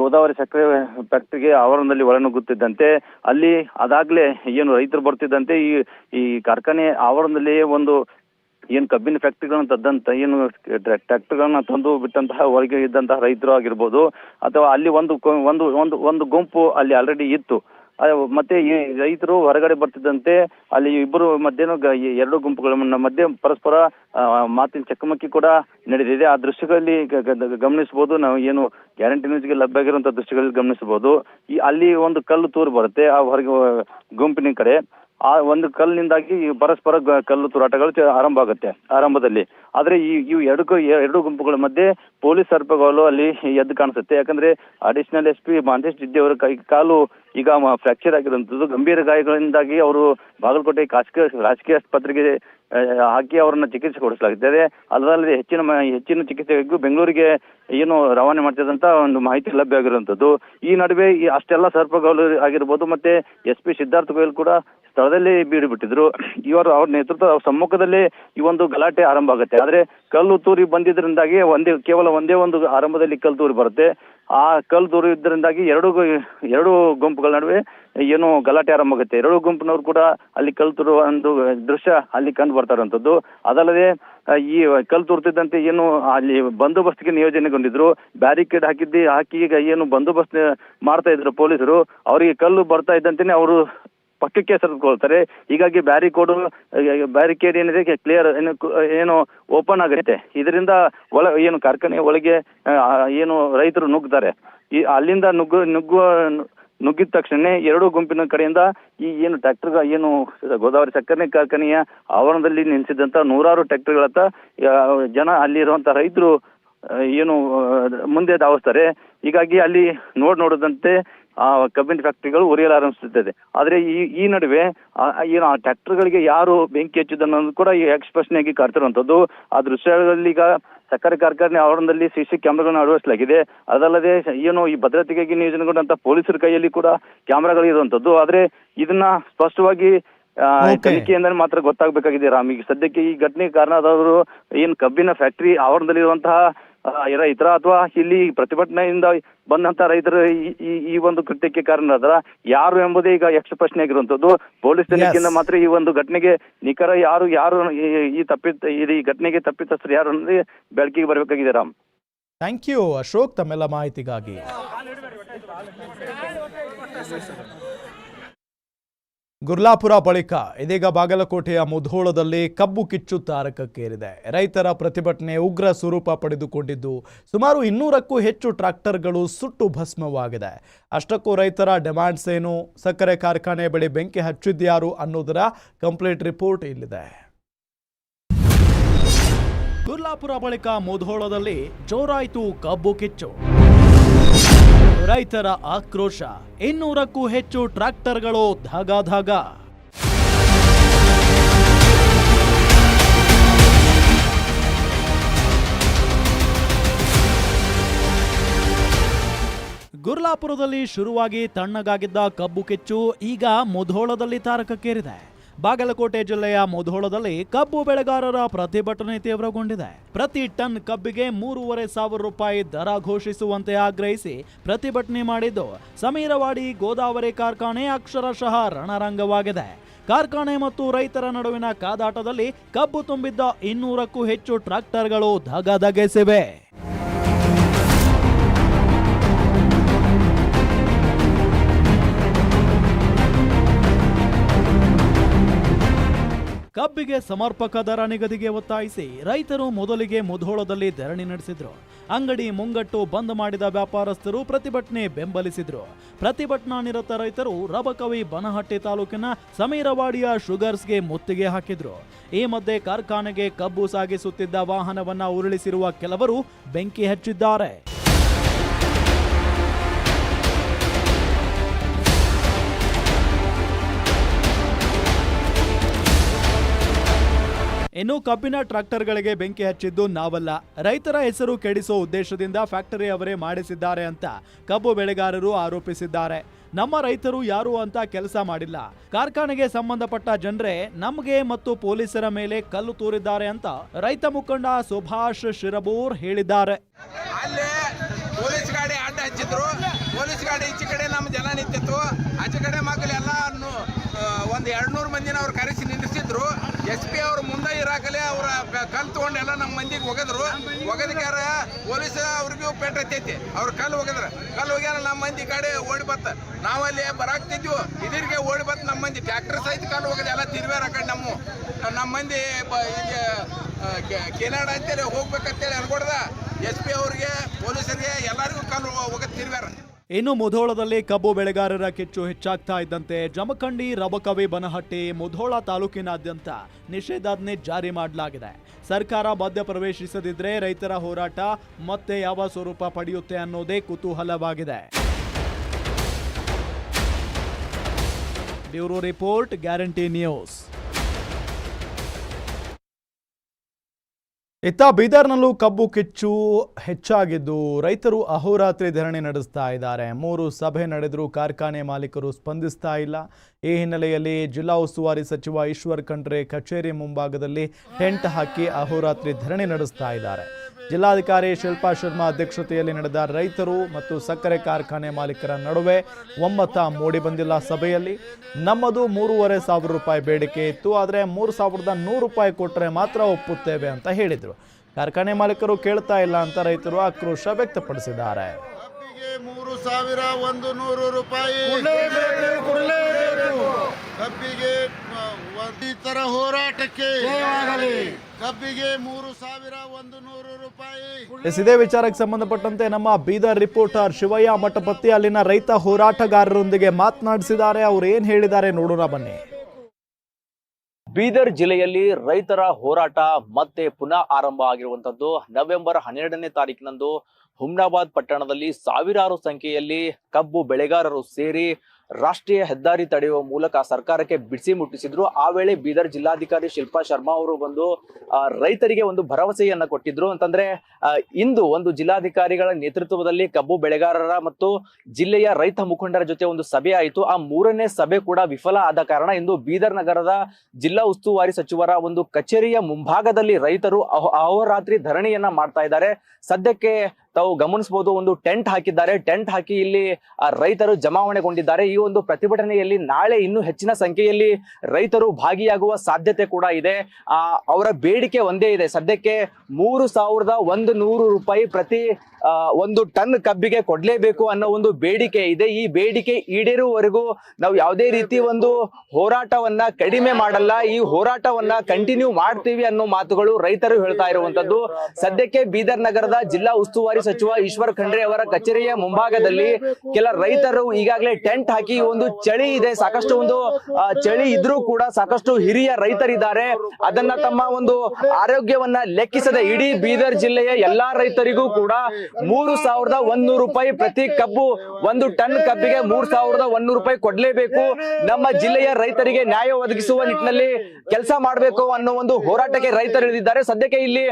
D: ಗೋದಾವರಿ ಸಕ್ಕರೆ ಫ್ಯಾಕ್ಟರಿಗೆ ಆವರಣದಲ್ಲಿ ಒಳನುಗ್ಗುತ್ತಿದ್ದಂತೆ, ಅಲ್ಲಿ ಅದಾಗ್ಲೇ ಏನು ರೈತರು ಬರ್ತಿದ್ದಂತೆ, ಈ ಈ ಕಾರ್ಖಾನೆ ಆವರಣದಲ್ಲಿ ಒಂದು ಏನು ಕಬ್ಬಿನ ಫ್ಯಾಕ್ಟ್ರಿಗಳನ್ನ ತದ್ದಂತ, ಏನು ಟ್ರ್ಯಾಕ್ಟರ್ಗಳನ್ನ ತಂದು ಬಿಟ್ಟಂತಹ ಹೊರಗೆ ಇದ್ದಂತಹ ರೈತರು ಆಗಿರ್ಬೋದು. ಅಥವಾ ಅಲ್ಲಿ ಒಂದು ಒಂದು ಒಂದು ಒಂದು ಗುಂಪು ಅಲ್ಲಿ ಆಲ್ರೆಡಿ ಇತ್ತು. ಮತ್ತೆ ಈ ರೈತರು ಹೊರಗಡೆ ಬರ್ತಿದ್ದಂತೆ ಅಲ್ಲಿ ಇಬ್ಬರು ಮಧ್ಯೆನೂ ಎರಡು ಗುಂಪುಗಳ ಮಧ್ಯೆ ಪರಸ್ಪರ ಮಾತಿನ ಚಕಮಕಿ ಕೂಡ ನಡೆದಿದೆ. ಆ ದೃಶ್ಯಗಳಲ್ಲಿ ಗಮನಿಸಬಹುದು. ನಾವು ಏನು ಗ್ಯಾರಂಟಿ ನ್ಯೂಸ್ಗೆ ಲಭ್ಯ ಆಗಿರುವಂತಹ ದೃಶ್ಯಗಳಲ್ಲಿ ಗಮನಿಸಬಹುದು. ಈ, ಅಲ್ಲಿ ಒಂದು ಕಲ್ಲು ತೂರು ಬರುತ್ತೆ. ಆ ಹೊರಗೆ ಗುಂಪಿನ ಕಡೆ. ಆ ಒಂದು ಕಲ್ಲಿನಿಂದಾಗಿ ಪರಸ್ಪರ ಕಲ್ಲು ತೂರಾಟಗಳು ಆರಂಭ ಆಗುತ್ತೆ. ಆರಂಭದಲ್ಲಿ. ಆದ್ರೆ ಈ ಇವು ಎರಡು ಎರಡು ಗುಂಪುಗಳ ಮಧ್ಯೆ ಪೊಲೀಸ್ ಸರ್ಪಗಳು ಅಲ್ಲಿ ಎದ್ದು ಕಾಣಿಸುತ್ತೆ. ಯಾಕಂದ್ರೆ additional S P Mahantesh Jiddi ಅವರ ಕೈ, ಕಾಲು ಈಗ ಫ್ರಾಕ್ಚರ್ ಆಗಿರುವಂತದ್ದು ಗಂಭೀರ ಗಾಯಗಳಿಂದಾಗಿ ಅವರು ಬಾಗಲಕೋಟೆ ಖಾಸಗಿ ರಾಜಕೀಯ ಆಸ್ಪತ್ರೆಗೆ ಹಾಕಿ ಅವರನ್ನ ಚಿಕಿತ್ಸೆ ಕೊಡಿಸಲಾಗುತ್ತದೆ ಅದರಲ್ಲಿ ಹೆಚ್ಚಿನ ಹೆಚ್ಚಿನ ಚಿಕಿತ್ಸೆಗೂ ಬೆಂಗಳೂರಿಗೆ ಏನು ರವಾನೆ ಮಾಡ್ತಿದ್ದಂತ ಒಂದು ಮಾಹಿತಿ ಲಭ್ಯ ಆಗಿರುವಂತದ್ದು ಈ ನಡುವೆ ಈ ಅಷ್ಟೆಲ್ಲ ಸರ್ಪಗಳು ಆಗಿರ್ಬೋದು ಮತ್ತೆ ಎಸ್ ಪಿ ಸಿದ್ಧಾರ್ಥ ಗೋಯಲ್ ಕೂಡ ಸ್ಥಳದಲ್ಲಿ ಬೀಡು ಬಿಟ್ಟಿದ್ರು. ಇವರು ಅವ್ರ ನೇತೃತ್ವ ಸಮ್ಮುಖದಲ್ಲೇ ಈ ಒಂದು ಗಲಾಟೆ ಆರಂಭ ಆಗುತ್ತೆ. ಆದ್ರೆ ಕಲ್ಲು ತೂರಿ ಬಂದಿದ್ರಿಂದಾಗಿ ಒಂದೇ, ಕೇವಲ ಒಂದೇ ಒಂದು ಆರಂಭದಲ್ಲಿ ಕಲ್ಲು ತೂರಿ ಬರುತ್ತೆ. ಆ ಕಲ್ಲು ತೂರಿ ಇದ್ದರಿಂದಾಗಿ ಎರಡು ಎರಡು ಗುಂಪುಗಳ ನಡುವೆ ಏನು ಗಲಾಟೆ ಆರಂಭ ಆಗುತ್ತೆ. ಎರಡು ಗುಂಪಿನವರು ಕೂಡ ಅಲ್ಲಿ ಕಲ್ಲು ತೂರುವ ಒಂದು ದೃಶ್ಯ ಅಲ್ಲಿ ಕಂಡು ಬರ್ತಾ ಇರುವಂತದ್ದು ಅದಲ್ಲದೆ ಈ ಕಲ್ಲು ತೂರ್ತಿದ್ದಂತೆ ಏನು ಅಲ್ಲಿ ಬಂದೋಬಸ್ತ್ಗೆ ನಿಯೋಜನೆಗೊಂಡಿದ್ರು. ಬ್ಯಾರಿಕೇಡ್ ಹಾಕಿದ್ದಿ, ಹಾಕಿ ಈಗ ಏನು ಬಂದೋಬಸ್ತ್ ಮಾಡ್ತಾ ಇದ್ರು ಪೊಲೀಸರು. ಅವರಿಗೆ ಕಲ್ಲು ಬರ್ತಾ ಇದ್ದಂತೆನೆ ಅವರು ಪಕ್ಕಕ್ಕೆ ಸರಿದುಕೊಳ್ತಾರೆ ಹೀಗಾಗಿ ಬ್ಯಾರಿಕೋಡ್, ಬ್ಯಾರಿಕೇಡ್ ಏನಿದೆ ಕ್ಲಿಯರ್ ಏನು ಏನು ಓಪನ್ ಆಗುತ್ತೆ. ಇದರಿಂದ ಒಳ, ಏನು ಕಾರ್ಖಾನೆ ಒಳಗೆ ಏನು ರೈತರು ನುಗ್ತಾರೆ. ಈ, ಅಲ್ಲಿಂದ ನುಗ್ಗು, ನುಗ್ಗುವ, ನುಗ್ಗಿದ ತಕ್ಷಣ ಎರಡು ಗುಂಪಿನ ಕಡೆಯಿಂದ ಈ ಏನು ಟ್ರ್ಯಾಕ್ಟರ್ ಏನು ಗೋದಾವರಿ ಸಕ್ಕರೆ ಕಾರ್ಖಾನೆಯ ಆವರಣದಲ್ಲಿ ನಿಲ್ಲಿಸಿದಂತ ನೂರಾರು ಟ್ರ್ಯಾಕ್ಟರ್ಗಳತ್ತ ಜನ ಜನ ಅಲ್ಲಿರುವಂತ ರೈತರು ಏನು, ಮುಂದೆ ಧಾವಿಸ್ತಾರೆ. ಹೀಗಾಗಿ ಅಲ್ಲಿ ನೋಡ್ ನೋಡದಂತೆ ಆ ಕಬ್ಬಿನ ಫ್ಯಾಕ್ಟರಿಗಳು ಉರಿಯಲು ಆರಂಭಿಸುತ್ತದೆ. ಆದ್ರೆ ಈ ಈ ನಡುವೆ ಏನು ಆ ಟ್ರ್ಯಾಕ್ಟರ್ಗಳಿಗೆ ಯಾರು ಬೆಂಕಿ ಹಚ್ಚಿದ್ದನ್ನೋದು ಕೂಡ ಈ ಎಕ್ಸ್ಪ್ರೆಷನ್ ಆಗಿ ಕಾಡ್ತಿರುವಂತದ್ದು ಆ ದೃಶ್ಯಗಳಲ್ಲಿ ಈಗ ಸಕ್ಕರೆ ಕಾರ್ಖಾನೆ ಆವರಣದಲ್ಲಿ ಸಿಸಿ ಕ್ಯಾಮೆರಾಗಳನ್ನು ಅಳವಡಿಸಲಾಗಿದೆ. ಅದಲ್ಲದೆ ಏನು ಈ ಭದ್ರತೆಗಾಗಿ ನಿಯೋಜನೆಗೊಂಡಂತ ಪೊಲೀಸರ ಕೈಯಲ್ಲಿ ಕೂಡ ಕ್ಯಾಮೆರಾಗಳು ಇರುವಂತದ್ದು ಆದ್ರೆ ಇದನ್ನ ಸ್ಪಷ್ಟವಾಗಿ. ತನಿಖೆಯಿಂದ ಮಾತ್ರ ಗೊತ್ತಾಗಬೇಕಾಗಿದೆ ರಾಮ್ ಈಗ ಸದ್ಯಕ್ಕೆ ಈ ಘಟನೆಗೆ ಕಾರಣರಾದವರು ಏನ್ ಕಬ್ಬಿನ ಫ್ಯಾಕ್ಟರಿ ಆವರಣದಲ್ಲಿರುವಂತಹ ರೈತರ ಅಥವಾ ಇಲ್ಲಿ ಪ್ರತಿಭಟನೆಯಿಂದ ಬಂದಂತ ರೈತರು ಈ- ಈ ಒಂದು ಕೃತ್ಯಕ್ಕೆ ಕಾರಣರಾದ್ರ ಯಾರು ಎಂಬುದೇ ಈಗ ಯಕ್ಷ ಪ್ರಶ್ನೆ ಆಗಿರುವಂತದ್ದು. ಪೊಲೀಸ್ ತನಿಖೆಯಿಂದ ಮಾತ್ರ ಈ ಒಂದು ಘಟನೆಗೆ ನಿಖರ ಯಾರು ಯಾರು ಈ- ಈ ತಪ್ಪಿತ ಈ ಘಟನೆಗೆ ತಪ್ಪಿತಸ್ಥರು ಯಾರು ಅನ್ನೋದೇ ಬೆಳಕಿಗೆ ಬರಬೇಕಾಗಿದೆ ರಾಮ್.
A: ಥ್ಯಾಂಕ್ ಯು ಅಶೋಕ್ ತಮ್ಮೆಲ್ಲ ಮಾಹಿತಿಗಾಗಿ. ಗುರ್ಲಾಪುರ ಬಳಿಕ ಇದೀಗ ಬಾಗಲಕೋಟೆಯ ಮುಧೋಳದಲ್ಲಿ ಕಬ್ಬು ಕಿಚ್ಚು ತಾರಕಕ್ಕೇರಿದೆ. ರೈತರ ಪ್ರತಿಭಟನೆ ಉಗ್ರ ಸ್ವರೂಪ ಪಡೆದುಕೊಂಡಿದ್ದು, ಸುಮಾರು ಇನ್ನೂರಕ್ಕೂ ಹೆಚ್ಚು ಟ್ರಾಕ್ಟರ್ಗಳು ಸುಟ್ಟು ಭಸ್ಮವಾಗಿದೆ. ಅಷ್ಟಕ್ಕೂ ರೈತರ ಡಿಮ್ಯಾಂಡ್ಸ್ ಏನು? ಸಕ್ಕರೆ ಕಾರ್ಖಾನೆ ಬಳಿ ಬೆಂಕಿ ಹಚ್ಚಿದ್ಯಾರು ಅನ್ನೋದರ ಕಂಪ್ಲೀಟ್ ರಿಪೋರ್ಟ್ ಇಲ್ಲಿದೆ. ಗುರ್ಲಾಪುರ ಬಳಿಕ ಮುಧೋಳದಲ್ಲಿ ಜೋರಾಯಿತು ಕಬ್ಬು ಕಿಚ್ಚು. ರೈತರ ಆಕ್ರೋಶ. ಇನ್ನೂರಕ್ಕೂ ಹೆಚ್ಚು ಟ್ರ್ಯಾಕ್ಟರ್ಗಳು ಧಾಗಾಧಾಗ. ಧಾಗ ಗುರ್ಲಾಪುರದಲ್ಲಿ ಶುರುವಾಗಿ ತಣ್ಣಗಾಗಿದ್ದ ಕಬ್ಬು ಕೆಚ್ಚು ಈಗ ಮುಧೋಳದಲ್ಲಿ ತಾರಕಕ್ಕೇರಿದೆ. ಬಾಗಲಕೋಟೆ ಜಿಲ್ಲೆಯ ಮುಧೋಳದಲ್ಲಿ ಕಬ್ಬು ಬೆಳೆಗಾರರ ಪ್ರತಿಭಟನೆ ತೀವ್ರಗೊಂಡಿದೆ. ಪ್ರತಿ ಟನ್ ಕಬ್ಬಿಗೆ ಮೂರುವರೆ ಸಾವಿರ ರೂಪಾಯಿ ದರ ಘೋಷಿಸುವಂತೆ ಆಗ್ರಹಿಸಿ ಪ್ರತಿಭಟನೆ ಮಾಡಿದ್ದು ಸಮೀರವಾಡಿ ಗೋದಾವರಿ ಕಾರ್ಖಾನೆ ಅಕ್ಷರಶಃ ರಣರಂಗವಾಗಿದೆ. ಕಾರ್ಖಾನೆ ಮತ್ತು ರೈತರ ನಡುವಿನ ಕಾದಾಟದಲ್ಲಿ ಕಬ್ಬು ತುಂಬಿದ್ದ ಇನ್ನೂರಕ್ಕೂ ಹೆಚ್ಚು ಟ್ರಾಕ್ಟರ್ಗಳು ಧಗಧಗಿಸಿವೆ. ಕಬ್ಬಿಗೆ ಸಮರ್ಪಕ ದರ ನಿಗದಿಗೆ ಒತ್ತಾಯಿಸಿ ರೈತರು ಮೊದಲಿಗೆ ಮುಧೋಳದಲ್ಲಿ ಧರಣಿ ನಡೆಸಿದ್ರು. ಅಂಗಡಿ ಮುಂಗಟ್ಟು ಬಂದ್ ಮಾಡಿದ ವ್ಯಾಪಾರಸ್ಥರು ಪ್ರತಿಭಟನೆ ಬೆಂಬಲಿಸಿದ್ರು. ಪ್ರತಿಭಟನಾ ನಿರತ ರೈತರು ರಬಕವಿ ಬನಹಟ್ಟಿ ತಾಲೂಕಿನ ಸಮೀರವಾಡಿಯ ಶುಗರ್ಸ್ಗೆ ಮುತ್ತಿಗೆ ಹಾಕಿದ್ರು. ಈ ಮಧ್ಯೆ ಕಾರ್ಖಾನೆಗೆ ಕಬ್ಬು ಸಾಗಿಸುತ್ತಿದ್ದ ವಾಹನವನ್ನ ಉರುಳಿಸಿರುವ ಕೆಲವರು ಬೆಂಕಿ ಹಚ್ಚಿದ್ದಾರೆ. ಇನ್ನು ಕಬ್ಬಿನ ಟ್ರಾಕ್ಟರ್ಗಳಿಗೆ ಬೆಂಕಿ ಹಚ್ಚಿದ್ದು ನಾವಲ್ಲ. ರೈತರ ಹೆಸರು ಕೆಡಿಸೋ ಉದ್ದೇಶದಿಂದ ಫ್ಯಾಕ್ಟರಿ ಅವರೇ ಮಾಡಿಸಿದ್ದಾರೆ ಅಂತ ಕಬ್ಬು ಬೆಳೆಗಾರರು ಆರೋಪಿಸಿದ್ದಾರೆ. ನಮ್ಮ ರೈತರು ಯಾರು ಅಂತ ಕೆಲಸ ಮಾಡಿಲ್ಲ. ಕಾರ್ಖಾನೆಗೆ ಸಂಬಂಧಪಟ್ಟ ಜನರೇ ನಮಗೆ ಮತ್ತು ಪೊಲೀಸರ ಮೇಲೆ ಕಲ್ಲು ತೂರಿದ್ದಾರೆ ಅಂತ ರೈತ ಮುಖಂಡ ಸುಭಾಷ್ ಶಿರಬೂರ್ ಹೇಳಿದ್ದಾರೆ.
E: ಪೊಲೀಸ್ ಗಾಡಿ ಅಡ್ಡ ಹಚ್ಚಿದ್ರು. ಪೊಲೀಸ್ ಗಾಡಿ ಈಚೆ ಕಡೆ ನಮ್ಮ ಜನ ನಿಂತಿತ್ತು. ಕಡೆ ಮಕ್ಕಳು ಎಲ್ಲ ಒಂದು ಎರಡು ನೂರು ಮಂದಿನ ಅವ್ರು ಕರೆಸಿ ಎಸ್ ಪಿ ಅವ್ರು ಮುಂದೆ ಇರಾಕಲೆ ಅವ್ರ ಕಲ್ಲು ತಗೊಂಡು ಎಲ್ಲ ನಮ್ಮ ಮಂದಿಗೆ ಒಗದ್ರು. ಒಗದಕ್ಯಾರ ಪೊಲೀಸ್ ಅವ್ರಿಗೂ ಪೇಟ ಹತ್ತೈತಿ. ಅವ್ರ ಕಲ್ಲು ಒಗದ್ರ. ಕಲ್ಲು ಹೋಗ್ಯಾರ ನಮ್ಮ ಮಂದಿ ಕಡೆ ಓಡಿ ಬತ್ತ ನಾವಲ್ಲಿ ಬರಾಕ್ತಿದ್ವು. ಇದ್ರಿಗೆ ಓಡಿ ಬತ್ ನಮ್ಮ ಮಂದಿ. ಟ್ರಾಕ್ಟರ್ ಸಹಿತ ಕಲ್ಲು ಹೋಗದ ಎಲ್ಲ ತಿರ್ವ್ಯಾರ ಕಡೆ ನಮ್ಮ ನಮ್ಮ ಮಂದಿ ಕೆನಾಡ ಅಂತೇಳಿ ಹೋಗ್ಬೇಕಂತೇಳಿ ಅನ್ಕೊಡ್ದ. ಎಸ್ ಪಿ ಅವ್ರಿಗೆ, ಪೊಲೀಸರಿಗೆ ಎಲ್ಲರಿಗೂ ಕಲ್ಲು ಹೋಗೋದು ತಿರ್ವ್ಯಾರ
A: ಇನ್ನು ಮುಧೋಳದಲ್ಲಿ ಕಬ್ಬು ಬೆಳೆಗಾರರ ಕಿಚ್ಚು ಹೆಚ್ಚಾಗ್ತಾ ಇದ್ದಂತೆ ಜಮಖಂಡಿ, ರಬಕವಿ, ಬನಹಟ್ಟಿ, ಮುಧೋಳ ತಾಲೂಕಿನಾದ್ಯಂತ ನಿಷೇಧಾಜ್ಞೆ ಜಾರಿ ಮಾಡಲಾಗಿದೆ. ಸರ್ಕಾರ ಮಧ್ಯ ಪ್ರವೇಶಿಸದಿದ್ರೆ ರೈತರ ಹೋರಾಟ ಮತ್ತೆ ಯಾವ ಸ್ವರೂಪ ಪಡೆಯುತ್ತೆ ಅನ್ನೋದೇ ಕುತೂಹಲವಾಗಿದೆ. Bureau report, Guarantee News. ಇತ್ತ ಬೀದರ್ನಲ್ಲೂ ಕಬ್ಬು ಕಿಚ್ಚು ಹೆಚ್ಚಾಗಿದ್ದು ರೈತರು ಅಹೋರಾತ್ರಿ ಧರಣಿ ನಡೆಸ್ತಾ ಇದ್ದಾರೆ. ಮೂರು ಸಭೆ ನಡೆದರೂ ಕಾರ್ಖಾನೆ ಮಾಲೀಕರು ಸ್ಪಂದಿಸ್ತಾ ಇಲ್ಲ. ಈ ಹಿನ್ನೆಲೆಯಲ್ಲಿ ಜಿಲ್ಲಾ ಉಸ್ತುವಾರಿ ಸಚಿವ ಈಶ್ವರ್ ಖಂಡ್ರೆ ಕಚೇರಿ ಮುಂಭಾಗದಲ್ಲಿ ಟೆಂಟ್ ಹಾಕಿ ಅಹೋರಾತ್ರಿ ಧರಣಿ ನಡೆಸ್ತಾ ಇದ್ದಾರೆ. ಜಿಲ್ಲಾಧಿಕಾರಿ ಶಿಲ್ಪಾ ಶರ್ಮಾ ಅಧ್ಯಕ್ಷತೆಯಲ್ಲಿ ನಡೆದ ರೈತರು ಮತ್ತು ಸಕ್ಕರೆ ಕಾರ್ಖಾನೆ ಮಾಲೀಕರ ನಡುವೆ ಒಮ್ಮತ ಮೂಡಿ ಬಂದಿಲ್ಲ ಸಭೆಯಲ್ಲಿ. ನಮ್ಮದು ಮೂರುವರೆ ಸಾವಿರ ರೂಪಾಯಿ ಬೇಡಿಕೆ ಇತ್ತು, ಆದರೆ ಮೂರು ಸಾವಿರದ ನೂರು ರೂಪಾಯಿ ಕೊಟ್ಟರೆ ಮಾತ್ರ ಒಪ್ಪುತ್ತೇವೆ ಅಂತ ಹೇಳಿದರು. ಕಾರ್ಖಾನೆ ಮಾಲೀಕರು ಕೇಳ್ತಾ ಇಲ್ಲ ಅಂತ ರೈತರು ಆಕ್ರೋಶ ವ್ಯಕ್ತಪಡಿಸಿದ್ದಾರೆ.
F: ಮೂರು ಸಾವಿರ ಒಂದು ನೂರು ರೂಪಾಯಿ. ಕಬ್ಬಿಗೆ ಆ, ಈ ತರ ಹೋರಾಟಕ್ಕೆ. ಕಬ್ಬಿಗೆ ಮೂರು ಸಾವಿರ ಒಂದು ನೂರು ರೂಪಾಯಿ.
A: ಇದೇ ವಿಚಾರಕ್ಕೆ ಸಂಬಂಧಪಟ್ಟಂತೆ ನಮ್ಮ ಬೀದರ್ ರಿಪೋರ್ಟರ್ ಶಿವಯ್ಯ ಮಠಪತಿ ಅಲ್ಲಿನ ರೈತ ಹೋರಾಟಗಾರರೊಂದಿಗೆ ಮಾತನಾಡಿಸಿದ್ದಾರೆ. ಅವ್ರು ಏನ್ ಹೇಳಿದ್ದಾರೆ ನೋಡೋಣ ಬನ್ನಿ.
G: ಬೀದರ್ ಜಿಲ್ಲೆಯಲ್ಲಿ ರೈತರ ಹೋರಾಟ ಮತ್ತೆ ಪುನಃ ಆರಂಭ ಆಗಿರುವಂತದ್ದು ನವೆಂಬರ್ ಹನ್ನೆರಡನೇ ತಾರೀಕಿನಂದು ಹುಮ್ನಾಬಾದ್ ಪಟ್ಟಣದಲ್ಲಿ ಸಾವಿರಾರು ಸಂಖ್ಯೆಯಲ್ಲಿ ಕಬ್ಬು ಬೆಳೆಗಾರರು ಸೇರಿ ರಾಷ್ಟ್ರೀಯ ಹೆದ್ದಾರಿ ತಡೆಯುವ ಮೂಲಕ ಸರ್ಕಾರಕ್ಕೆ ಬಿಡಿಸಿ ಮುಟ್ಟಿಸಿದ್ರು. ಆ ವೇಳೆ ಬೀದರ್ ಜಿಲ್ಲಾಧಿಕಾರಿ ಶಿಲ್ಪಾ ಶರ್ಮಾ ಅವರು ಬಂದು ರೈತರಿಗೆ ಒಂದು ಭರವಸೆಯನ್ನ ಕೊಟ್ಟಿದ್ರು. ಅಂತಂದ್ರೆ ಇಂದು ಒಂದು ಜಿಲ್ಲಾಧಿಕಾರಿಗಳ ನೇತೃತ್ವದಲ್ಲಿ ಕಬ್ಬು ಬೆಳೆಗಾರರ ಮತ್ತು ಜಿಲ್ಲೆಯ ರೈತ ಮುಖಂಡರ ಜೊತೆ ಒಂದು ಸಭೆ ಆಯಿತು. ಆ ಮೂರನೇ ಸಭೆ ಕೂಡ ವಿಫಲ ಆದ ಕಾರಣ ಇಂದು ಬೀದರ್ ನಗರದ ಜಿಲ್ಲಾ ಉಸ್ತುವಾರಿ ಸಚಿವರ ಒಂದು ಕಚೇರಿಯ ಮುಂಭಾಗದಲ್ಲಿ ರೈತರು ಅಹೋ, ಅಹೋರಾತ್ರಿ ಧರಣಿಯನ್ನ ಮಾಡ್ತಾ ಇದ್ದಾರೆ. ಸದ್ಯಕ್ಕೆ ತಾವು ಗಮನಿಸಬಹುದು, ಒಂದು ಟೆಂಟ್ ಹಾಕಿದ್ದಾರೆ. ಟೆಂಟ್ ಹಾಕಿ ಇಲ್ಲಿ ರೈತರು ಜಮಾವಣೆಗೊಂಡಿದ್ದಾರೆ. ಈ ಒಂದು ಪ್ರತಿಭಟನೆಯಲ್ಲಿ ನಾಳೆ ಇನ್ನೂ ಹೆಚ್ಚಿನ ಸಂಖ್ಯೆಯಲ್ಲಿ ರೈತರು ಭಾಗಿಯಾಗುವ ಸಾಧ್ಯತೆ ಕೂಡ ಇದೆ. ಅವರ ಬೇಡಿಕೆ ಒಂದೇ ಇದೆ. ಸದ್ಯಕ್ಕೆ ಮೂರು ಸಾವಿರದ ಒಂದು ನೂರು ರೂಪಾಯಿ ಪ್ರತಿ ಒಂದು ಟನ್ ಕಬ್ಬಿಗೆ ಕೊಡಲೇಬೇಕು ಅನ್ನೋ ಒಂದು ಬೇಡಿಕೆ ಇದೆ. ಈ ಬೇಡಿಕೆ ಈಡೇರುವವರೆಗೂ ನಾವು ಯಾವುದೇ ರೀತಿ ಒಂದು ಹೋರಾಟವನ್ನ ಕಡಿಮೆ ಮಾಡಲ್ಲ. ಈ ಹೋರಾಟವನ್ನ ಕಂಟಿನ್ಯೂ ಮಾಡ್ತೀವಿ ಅನ್ನೋ ಮಾತುಗಳು ರೈತರು ಹೇಳ್ತಾ ಇರುವಂತದ್ದು ಸದ್ಯಕ್ಕೆ ಬೀದರ್ ನಗರದ ಜಿಲ್ಲಾ ಉಸ್ತುವಾರಿ ಸಚಿವ ಈಶ್ವರ್ ಖಂಡ್ರೆ ಅವರ ಕಚೇರಿಯ ಮುಂಭಾಗದಲ್ಲಿ ಕೆಲ ರೈತರು ಈಗಾಗಲೇ ಟೆಂಟ್ ಹಾಕಿ ಒಂದು ಚಳಿ ಇದೆ. ಸಾಕಷ್ಟು ಒಂದು ಚಳಿ ಇದ್ರೂ ಕೂಡ ಸಾಕಷ್ಟು ಹಿರಿಯ ರೈತರಿದ್ದಾರೆ. ಅದನ್ನ ತಮ್ಮ ಒಂದು ಆರೋಗ್ಯವನ್ನ ಲೆಕ್ಕಿಸದೆ ಇಡೀ ಬೀದರ್ ಜಿಲ್ಲೆಯ ಎಲ್ಲಾ ರೈತರಿಗೂ ಕೂಡ ಮೂರು ಸಾವಿರದ ಒಂದೂರು ರೂಪಾಯಿ ಪ್ರತಿ ಕಬ್ಬು ಒಂದು ಟನ್ ಕಬ್ಬಿಗೆ ಮೂರ್ ಸಾವಿರದ ಒಂದೂರು ರೂಪಾಯಿ ಕೊಡ್ಲೇಬೇಕು. ನಮ್ಮ ಜಿಲ್ಲೆಯ ರೈತರಿಗೆ ನ್ಯಾಯ ಒದಗಿಸುವ ನಿಟ್ಟಿನಲ್ಲಿ ಕೆಲಸ ಮಾಡಬೇಕು ಅನ್ನೋ ಒಂದು ಹೋರಾಟಕ್ಕೆ ರೈತರು ಇಳಿದಿದ್ದಾರೆ ಸದ್ಯಕ್ಕೆ ಇಲ್ಲಿ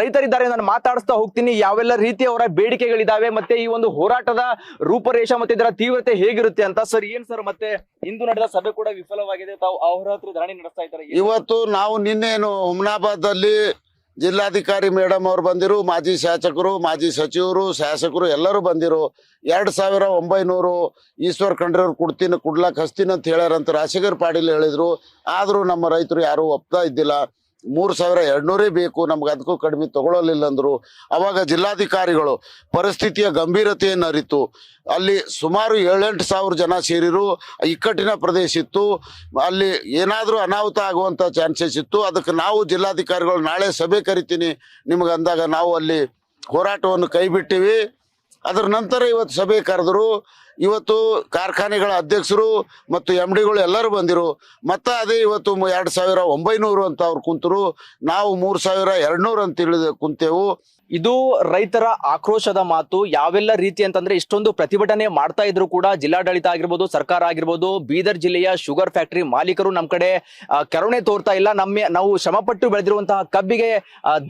G: ರೈತರಿದ್ದಾರೆ ನಾನು ಮಾತಾಡಿಸ್ತಾ ಹೋಗ್ತೀನಿ. ಯಾವೆಲ್ಲ ರೀತಿಯ ಅವರ ಬೇಡಿಕೆಗಳಿದಾವೆ, ಮತ್ತೆ ಈ ಒಂದು ಹೋರಾಟದ ರೂಪರೇಷ ಮತ್ತೆ ಇದರ ತೀವ್ರತೆ ಹೇಗಿರುತ್ತೆ ಅಂತ. ಸರ್ ಏನ್ ಸರ್ ಮತ್ತೆ ಇಂದು ನಡೆದ ಸಭೆ ಕೂಡ ವಿಫಲವಾಗಿದೆ. ತಾವು ಅಹೋರಾತ್ರಿ ಧರಣಿ ನಡೆಸ್ತಾ ಇದ್ದಾರೆ.
F: ಇವತ್ತು ನಾವು ನಿನ್ನೇನು ಹುಮ್ನಾಬಾದಲ್ಲಿ ಜಿಲ್ಲಾಧಿಕಾರಿ ಮೇಡಮ್ ಅವರು ಬಂದಿರು, ಮಾಜಿ ಶಾಸಕರು, ಮಾಜಿ ಸಚಿವರು, ಶಾಸಕರು ಎಲ್ಲರೂ ಬಂದಿರು. ಎರಡು ಸಾವಿರ ಒಂಬೈನೂರು ಈಶ್ವರ್ ಖಂಡ್ರೆಯವ್ರು ಕೊಡ್ತೀನಿ ಕೊಡ್ಲಾಕ್ ಹಸ್ತೀನಿ ಅಂತ ಹೇಳ್ಯಾರಂತ ರಾಜಶೇಖರ್ ಪಾಟೀಲ್ ಹೇಳಿದ್ರು. ಆದರೂ ನಮ್ಮ ರೈತರು ಯಾರೂ ಒಪ್ತಾ ಇದ್ದಿಲ್ಲ. ಮೂರು ಸಾವಿರ ಎರಡ್ನೂರೇ ಬೇಕು. ನಮ್ಗೆ ಅದಕ್ಕೂ ಕಡಿಮೆ ತಗೊಳ್ಳಲಿಲ್ಲ ಅಂದ್ರು ಅವಾಗ ಜಿಲ್ಲಾಧಿಕಾರಿಗಳು ಪರಿಸ್ಥಿತಿಯ ಗಂಭೀರತೆಯನ್ನು ಅರಿತು. ಅಲ್ಲಿ ಸುಮಾರು ಏಳೆಂಟು ಸಾವಿರ ಜನ ಸೇರಿರು. ಇಕ್ಕಟ್ಟಿನ ಪ್ರದೇಶ ಇತ್ತು. ಅಲ್ಲಿ ಏನಾದರೂ ಅನಾಹುತ ಆಗುವಂಥ ಚಾನ್ಸಸ್ ಇತ್ತು. ಅದಕ್ಕೆ ನಾವು ಜಿಲ್ಲಾಧಿಕಾರಿಗಳು ನಾಳೆ ಸಭೆ ಕರಿತೀನಿ. ನಿಮ್ಗೆ ಅಂದಾಗ ನಾವು ಅಲ್ಲಿ ಹೋರಾಟವನ್ನು ಕೈ ಬಿಟ್ಟಿವಿ ಅದರ ನಂತರ ಇವತ್ತು ಸಭೆ ಕರೆದ್ರು. ಇವತ್ತು ಕಾರ್ಖಾನೆಗಳ ಅಧ್ಯಕ್ಷರು ಮತ್ತು ಎಂ ಡಿಗಳು ಎಲ್ಲರೂ ಬಂದಿರು. ಮತ್ತೆ ಅದೇ ಇವತ್ತು ಎರಡು ಸಾವಿರ ಒಂಬೈನೂರು ಅಂತ ಅವ್ರು ಕುಂತರು. ನಾವು ಮೂರು ಸಾವಿರ ಎರಡ್ನೂರು ಅಂತ ತಿಳಿದು ಕುಂತೇವು.
G: ಇದು ರೈತರ ಆಕ್ರೋಶದ ಮಾತು. ಯಾವೆಲ್ಲ ರೀತಿ ಅಂತಂದ್ರೆ ಇಷ್ಟೊಂದು ಪ್ರತಿಭಟನೆ ಮಾಡ್ತಾ ಇದ್ರು ಕೂಡ ಜಿಲ್ಲಾಡಳಿತ ಆಗಿರ್ಬೋದು, ಸರ್ಕಾರ ಆಗಿರ್ಬೋದು, ಬೀದರ್ ಜಿಲ್ಲೆಯ ಶುಗರ್ ಫ್ಯಾಕ್ಟರಿ ಮಾಲೀಕರು ನಮ್ ಕಡೆ ಕರುಣೆ ತೋರ್ತಾ ಇಲ್ಲ. ನಮ್ಮ, ನಾವು ಶ್ರಮಪಟ್ಟು ಬೆಳೆದಿರುವಂತಹ ಕಬ್ಬಿಗೆ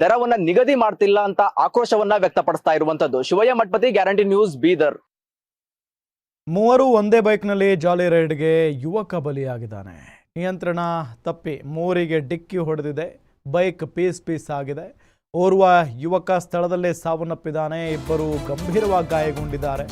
G: ದರವನ್ನ ನಿಗದಿ ಮಾಡ್ತಿಲ್ಲ ಅಂತ ಆಕ್ರೋಶವನ್ನ ವ್ಯಕ್ತಪಡಿಸ್ತಾ ಇರುವಂತದ್ದು. Shivayya Mathapati, Guarantee News, Bidar.
A: ಮೂವರು ಒಂದೇ ಬೈಕ್ನಲ್ಲಿ ಜಾಲಿ ರೈಡ್ಗೆ ಯುವಕ ಬಲಿಯಾಗಿದ್ದಾನೆ. ನಿಯಂತ್ರಣ ತಪ್ಪಿ ಮೂರಿಗೆ ಡಿಕ್ಕಿ ಹೊಡೆದಿದೆ. ಬೈಕ್ ಪೀಸ್ ಪೀಸ್ ಆಗಿದೆ. ಓರ್ವ ಯುವಕ ಸ್ಥಳದಲ್ಲೇ ಸಾವನ್ನಪ್ಪಿದ್ದಾನೆ. ಇಬ್ಬರು ಗಂಭೀರವಾಗಿ ಗಾಯಗೊಂಡಿದ್ದಾರೆ.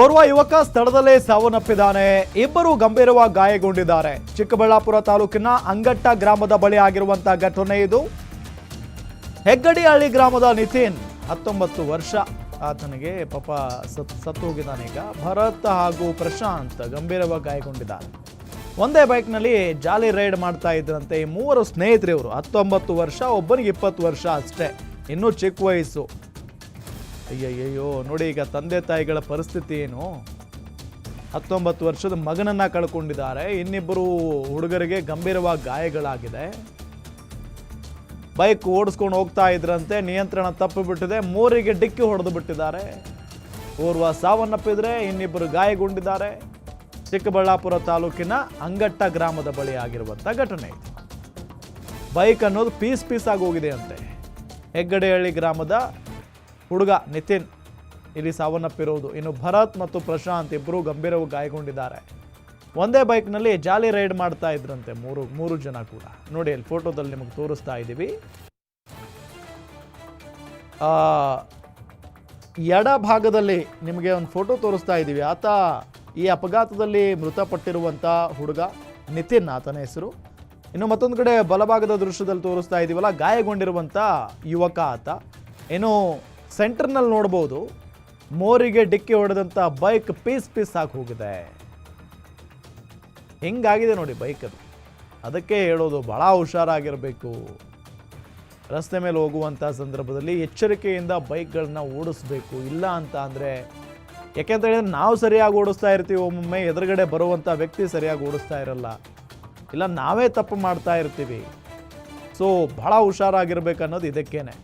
A: ಓರ್ವ ಯುವಕ ಸ್ಥಳದಲ್ಲೇ ಸಾವನ್ನಪ್ಪಿದ್ದಾನೆ. ಇಬ್ಬರು ಗಂಭೀರವಾಗಿ ಗಾಯಗೊಂಡಿದ್ದಾರೆ. ಚಿಕ್ಕಬಳ್ಳಾಪುರ ತಾಲೂಕಿನ ಅಂಗಟ್ಟ ಗ್ರಾಮದ ಬಳಿ ಆಗಿರುವಂತಹ ಘಟನೆ ಇದು. ಹೆಗ್ಗಡಿಹಳ್ಳಿ ಗ್ರಾಮದ ನಿತಿನ್, ಹತ್ತೊಂಬತ್ತು ವರ್ಷ. ಆತನಿಗೆ ಪಾಪ ಸತ್ ಸತ್ತು ಈಗ. ಭರತ್ ಹಾಗೂ ಪ್ರಶಾಂತ್ ಗಂಭೀರವಾಗಿ ಗಾಯಗೊಂಡಿದ್ದಾರೆ. ಒಂದೇ ಬೈಕ್ನಲ್ಲಿ ಜಾಲಿ ರೈಡ್ ಮಾಡ್ತಾ ಇದ್ರಂತೆ ಈ ಮೂವರು ಸ್ನೇಹಿತರಿವರು ಹತ್ತೊಂಬತ್ತು ವರ್ಷ, ಒಬ್ಬನಿಗೆ ಇಪ್ಪತ್ತು ವರ್ಷ ಅಷ್ಟೇ. ಇನ್ನೂ ಚಿಕ್ಕ ವಯಸ್ಸು. ಅಯ್ಯಯ್ಯೋ ನೋಡಿ ಈಗ ತಂದೆ ತಾಯಿಗಳ ಪರಿಸ್ಥಿತಿ ಏನು? ಹತ್ತೊಂಬತ್ತು ವರ್ಷದ ಮಗನನ್ನ ಕಳ್ಕೊಂಡಿದ್ದಾರೆ, ಇನ್ನಿಬ್ಬರು ಹುಡುಗರಿಗೆ ಗಂಭೀರವಾಗಿ ಗಾಯಗಳಾಗಿದೆ. ಬೈಕ್ ಓಡಿಸ್ಕೊಂಡು ಹೋಗ್ತಾ ಇದ್ರಂತೆ, ನಿಯಂತ್ರಣ ತಪ್ಪಿಬಿಟ್ಟಿದೆ ಮೂರಿಗೆ ಡಿಕ್ಕಿ ಹೊಡೆದು ಬಿಟ್ಟಿದ್ದಾರೆ. ಓರ್ವ ಸಾವನ್ನಪ್ಪಿದ್ರೆ ಇನ್ನಿಬ್ಬರು ಗಾಯಗೊಂಡಿದ್ದಾರೆ. ಚಿಕ್ಕಬಳ್ಳಾಪುರ ತಾಲೂಕಿನ ಅಂಗಟ್ಟ ಗ್ರಾಮದ ಬಳಿ ಆಗಿರುವಂಥ ಘಟನೆ ಇದು. ಬೈಕ್ ಅನ್ನೋದು ಪೀಸ್ ಪೀಸ್ ಆಗಿ ಹೋಗಿದೆ ಅಂತೆ. ಹೆಗ್ಗಡೆಹಳ್ಳಿ ಗ್ರಾಮದ ಹುಡುಗ ನಿತಿನ್ ಇಲ್ಲಿ ಸಾವನ್ನಪ್ಪಿರುವುದು. ಇನ್ನು ಭರತ್ ಮತ್ತು ಪ್ರಶಾಂತ್ ಇಬ್ಬರು ಗಂಭೀರವಾಗಿ ಗಾಯಗೊಂಡಿದ್ದಾರೆ. ಒಂದೇ ಬೈಕ್ನಲ್ಲಿ ಜಾಲಿ ರೈಡ್ ಮಾಡ್ತಾ ಇದ್ರಂತೆ ಮೂರು ಮೂರು ಜನ ಕೂಡ. ನೋಡಿ, ಅಲ್ಲಿ ಫೋಟೋದಲ್ಲಿ ನಿಮಗೆ ತೋರಿಸ್ತಾ ಇದ್ದೀವಿ. ಎಡ ಭಾಗದಲ್ಲಿ ನಿಮಗೆ ಒಂದು ಫೋಟೋ ತೋರಿಸ್ತಾ ಇದ್ದೀವಿ. ಆತ ಈ ಅಪಘಾತದಲ್ಲಿ ಮೃತಪಟ್ಟಿರುವಂಥ ಹುಡುಗ ನಿತಿನ್ ಆತನ ಹೆಸರು. ಇನ್ನು ಮತ್ತೊಂದು ಕಡೆ ಬಲಭಾಗದ ದೃಶ್ಯದಲ್ಲಿ ತೋರಿಸ್ತಾ ಇದ್ದೀವಲ್ಲ ಗಾಯಗೊಂಡಿರುವಂಥ ಯುವಕ ಆತ. ಏನು ಸೆಂಟರ್ನಲ್ಲಿ ನೋಡ್ಬೋದು, ಮೋರಿಗೆ ಡಿಕ್ಕಿ ಹೊಡೆದಂಥ ಬೈಕ್ ಪೀಸ್ ಪೀಸ್ ಹಾಕಿ ಹೋಗಿದೆ. ಹಿಂಗಾಗಿದೆ ನೋಡಿ ಬೈಕ್ ಅದು. ಅದಕ್ಕೆ ಹೇಳೋದು ಭಾಳ ಹುಷಾರಾಗಿರಬೇಕು. ರಸ್ತೆ ಮೇಲೆ ಹೋಗುವಂಥ ಸಂದರ್ಭದಲ್ಲಿ ಎಚ್ಚರಿಕೆಯಿಂದ ಬೈಕ್ಗಳನ್ನ ಓಡಿಸ್ಬೇಕು. ಇಲ್ಲ ಅಂತ ಅಂದರೆ ಯಾಕೆಂತ ಹೇಳಿದ್ರೆ ನಾವು ಸರಿಯಾಗಿ ಓಡಿಸ್ತಾ ಇರ್ತೀವಿ ಒಮ್ಮೊಮ್ಮೆ, ಎದುರುಗಡೆ ಬರುವಂಥ ವ್ಯಕ್ತಿ ಸರಿಯಾಗಿ ಓಡಿಸ್ತಾ ಇರಲ್ಲ. ಇಲ್ಲ, ನಾವೇ ತಪ್ಪು ಮಾಡ್ತಾ ಇರ್ತೀವಿ. ಸೊ ಭಾಳ ಹುಷಾರಾಗಿರ್ಬೇಕು ಅನ್ನೋದು ಇದಕ್ಕೇನೆ.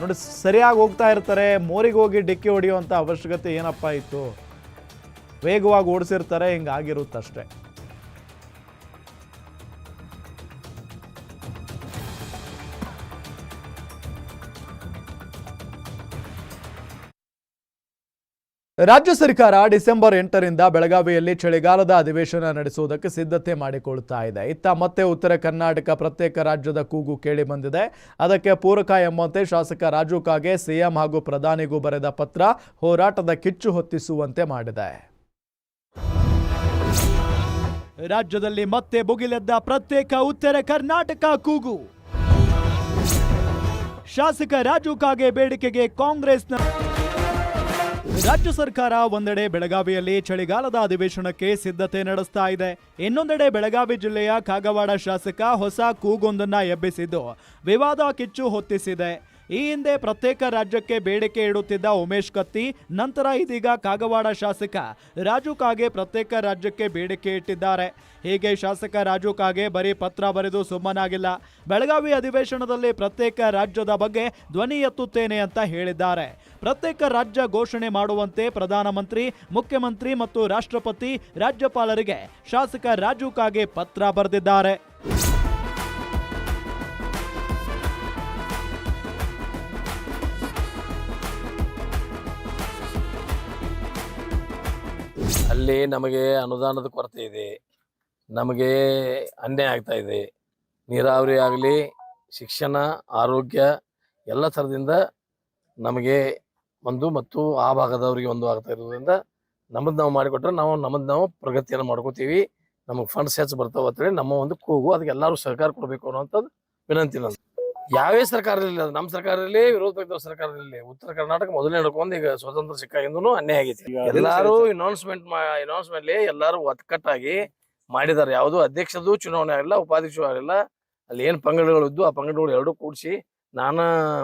A: ನೋಡಿ ಸರಿಯಾಗಿ ಹೋಗ್ತಾ ಇರ್ತಾರೆ ಮೋರಿಗೆ ಹೋಗಿ ಡಿಕ್ಕಿ ಹೊಡೆಯುವಂಥ ಅವಶ್ಯಕತೆ ಏನಪ್ಪ ಇತ್ತು? ವೇಗವಾಗಿ ಓಡಿಸಿರ್ತಾರೆ ಹಿಂಗಾಗಿರುತ್ತಷ್ಟೇ. ರಾಜ್ಯ ಸರ್ಕಾರ ಡಿಸೆಂಬರ್ ಎಂಟರಿಂದ ಬೆಳಗಾವಿಯಲ್ಲಿ ಚಳಿಗಾಲದ ಅಧಿವೇಶನ ನಡೆಸುವುದಕ್ಕೆ ಸಿದ್ಧತೆ ಮಾಡಿಕೊಳ್ಳುತ್ತಾ ಇದೆ. ಇತ್ತ ಮತ್ತೆ ಉತ್ತರ ಕರ್ನಾಟಕ ಪ್ರತ್ಯೇಕ ರಾಜ್ಯದ ಕೂಗು ಕೇಳಿ ಬಂದಿದೆ. ಅದಕ್ಕೆ ಪೂರಕ ಎಂಬಂತೆ ಶಾಸಕ ರಾಜು ಕಾಗೆ, ಸಿಎಂ ಹಾಗೂ ಪ್ರಧಾನಿಗೂ ಬರೆದ ಪತ್ರ ಹೋರಾಟದ ಕಿಚ್ಚು ಹೊತ್ತಿಸುವಂತೆ ಮಾಡಿದೆ. ರಾಜ್ಯದಲ್ಲಿ ಮತ್ತೆ ಬುಗಿಲೆದ್ದ ಪ್ರತ್ಯೇಕ ಉತ್ತರ ಕರ್ನಾಟಕ ಕೂಗು. ಶಾಸಕ ರಾಜು ಕಾಗೆ ಬೇಡಿಕೆಗೆ ಕಾಂಗ್ರೆಸ್ನ ರಾಜ್ಯ ಸರ್ಕಾರ ಒಂದೆಡೆ ಬೆಳಗಾವಿಯಲ್ಲಿ ಚಳಿಗಾಲದ ಅಧಿವೇಶನಕ್ಕೆ ಸಿದ್ಧತೆ ನಡೆಸ್ತಾ ಇದೆ. ಇನ್ನೊಂದೆಡೆ ಬೆಳಗಾವಿ ಜಿಲ್ಲೆಯ ಕಾಗವಾಡ ಶಾಸಕ ಹೊಸ ಕೂಗೊಂದನ್ನ ಎಬ್ಬಿಸಿದ್ದು. ವಿವಾದ ಕಿಚ್ಚು ಹೊತ್ತಿಸಿದೆ. ಈ ಹಿಂದೆ ಪ್ರತ್ಯೇಕ ರಾಜ್ಯಕ್ಕೆ ಬೇಡಿಕೆ ಇಡುತ್ತಿದ್ದ ಉಮೇಶ್ ಕತ್ತಿ, ನಂತರ ಇದೀಗ ಕಾಗವಾಡ ಶಾಸಕ ರಾಜು ಕಾಗೆ ಪ್ರತ್ಯೇಕ ರಾಜ್ಯಕ್ಕೆ ಬೇಡಿಕೆ ಇಟ್ಟಿದ್ದಾರೆ. ಹೀಗೆ ಶಾಸಕ ರಾಜು ಕಾಗೆ ಬರೀ ಪತ್ರ ಬರೆದು ಸುಮ್ಮನಾಗಿಲ್ಲ. ಬೆಳಗಾವಿ ಅಧಿವೇಶನದಲ್ಲಿ ಪ್ರತ್ಯೇಕ ರಾಜ್ಯದ ಬಗ್ಗೆ ಧ್ವನಿ ಎತ್ತುತ್ತೇನೆ ಅಂತ ಹೇಳಿದ್ದಾರೆ. ಪ್ರತ್ಯೇಕ ರಾಜ್ಯ ಘೋಷಣೆ ಮಾಡುವಂತೆ ಪ್ರಧಾನಮಂತ್ರಿ, ಮುಖ್ಯಮಂತ್ರಿ ಮತ್ತು ರಾಷ್ಟ್ರಪತಿ, ರಾಜ್ಯಪಾಲರಿಗೆ ಶಾಸಕ ರಾಜು ಕಾಗೆ ಪತ್ರ ಬರೆದಿದ್ದಾರೆ.
H: ಅಲ್ಲಿ ನಮಗೆ ಅನುದಾನದ ಕೊರತೆ ಇದೆ. ನಮಗೆ ಅನ್ಯಾಯ ಆಗ್ತಾ ಇದೆ. ನೀರಾವರಿ ಆಗಲಿ, ಶಿಕ್ಷಣ, ಆರೋಗ್ಯ ಎಲ್ಲ ಥರದಿಂದ ನಮಗೆ ಒಂದು ಮತ್ತು ಆ ಭಾಗದವರಿಗೆ ಒಂದು ಆಗ್ತಾ ಇರೋದ್ರಿಂದ ನಮ್ಮದು ನಾವು ಮಾಡಿಕೊಟ್ರೆ ನಾವು ನಮ್ಮದು ನಾವು ಪ್ರಗತಿಯನ್ನು ಮಾಡ್ಕೋತೀವಿ. ನಮಗೆ ಫಂಡ್ಸ್ ಹೆಚ್ಚು ಬರ್ತಾವೆ ಅಂತೇಳಿ ನಮ್ಮ ಒಂದು ಕೂಗು. ಅದಕ್ಕೆ ಎಲ್ಲರೂ ಸಹಕಾರ ಕೊಡಬೇಕು ಅನ್ನೋವಂಥದ್ದು ವಿನಂತಿ ನಂದು. ಯಾವೇ ಸರ್ಕಾರ ಇರಲಿಲ್ಲ ಅದು ನಮ್ಮ ಸರ್ಕಾರ ಇರಲಿ ವಿರೋಧ ಪಕ್ಷದ ಸರ್ಕಾರ ಇರಲಿ ಉತ್ತರ ಕರ್ನಾಟಕ ಮೊದಲನೇ ಹಿಡ್ಕೊಂಡು ಈಗ ಸ್ವತಂತ್ರ ಸಿಕ್ಕಾಗಿಂದೂ ಅನ್ಯಾಯ ಆಗೈತಿ. ಎಲ್ಲಾರು ಅನೌನ್ಸ್ಮೆಂಟ್ ಅನೌನ್ಸ್ಮೆಂಟ್ ಎಲ್ಲಾರು ಒಕ್ಕಟ್ಟಾಗಿ ಮಾಡಿದಾರೆ ಯಾವುದು ಅಧ್ಯಕ್ಷದು ಚುನಾವಣೆ ಆಗಿಲ್ಲ ಉಪಾಧ್ಯಕ್ಷ ಆಗಿಲ್ಲ. ಅಲ್ಲಿ ಏನ್ ಪಂಗಡಗಳು ಇದ್ದು ಆ ಪಂಗಡಗಳು ಎರಡು ಕೂಡಿಸಿ ನಾನ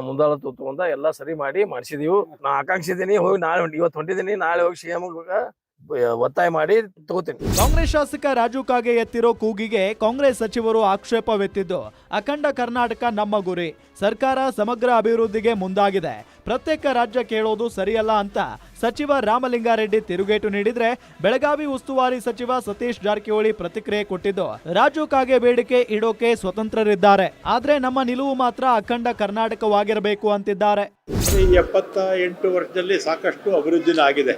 H: ಮುಂದಾಳ ತಗೊಂಡ ಎಲ್ಲ ಸರಿ ಮಾಡಿ ಮಾಡಿಸಿದೀವಿ. ನಾ ಆಕಾಂಕ್ಷಿದ್ದೀನಿ ಹೋಗಿ ನಾಳೆ ಇವತ್ತು ಹೊಂಟಿದ್ದೀನಿ ನಾಳೆ ಹೋಗಿ ಸಿಎಂ ಒತ್ತಾಯ ಮಾಡಿ ತಗೋತೀನಿ.
A: ಕಾಂಗ್ರೆಸ್ ಶಾಸಕ ರಾಜು ಕಾಗೆ ಎತ್ತಿರೋ ಕೂಗಿಗೆ ಕಾಂಗ್ರೆಸ್ ಸಚಿವರು ಆಕ್ಷೇಪವೆತ್ತಿದ್ದು ಅಖಂಡ ಕರ್ನಾಟಕ ನಮ್ಮ ಗುರಿ. ಸರ್ಕಾರ ಸಮಗ್ರ ಅಭಿವೃದ್ಧಿಗೆ ಮುಂದಾಗಿದೆ. ಪ್ರತ್ಯೇಕ ರಾಜ್ಯ ಕೇಳೋದು ಸರಿಯಲ್ಲ ಅಂತ ಸಚಿವ ರಾಮಲಿಂಗಾರೆಡ್ಡಿ ತಿರುಗೇಟು ನೀಡಿದ್ರೆ ಬೆಳಗಾವಿ ಉಸ್ತುವಾರಿ ಸಚಿವ ಸತೀಶ್ ಜಾರಕಿಹೊಳಿ ಪ್ರತಿಕ್ರಿಯೆ ಕೊಟ್ಟಿದ್ದು ರಾಜು ಕಾಗೆ ಬೇಡಿಕೆ ಇಡೋಕೆ ಸ್ವತಂತ್ರರಿದ್ದಾರೆ. ಆದ್ರೆ ನಮ್ಮ ನಿಲುವು ಮಾತ್ರ ಅಖಂಡ ಕರ್ನಾಟಕವಾಗಿರಬೇಕು ಅಂತಿದ್ದಾರೆ.
I: ಎಪ್ಪತ್ತ ಎಂಟು ವರ್ಷದಲ್ಲಿ ಸಾಕಷ್ಟು ಅಭಿವೃದ್ಧಿನ ಆಗಿದೆ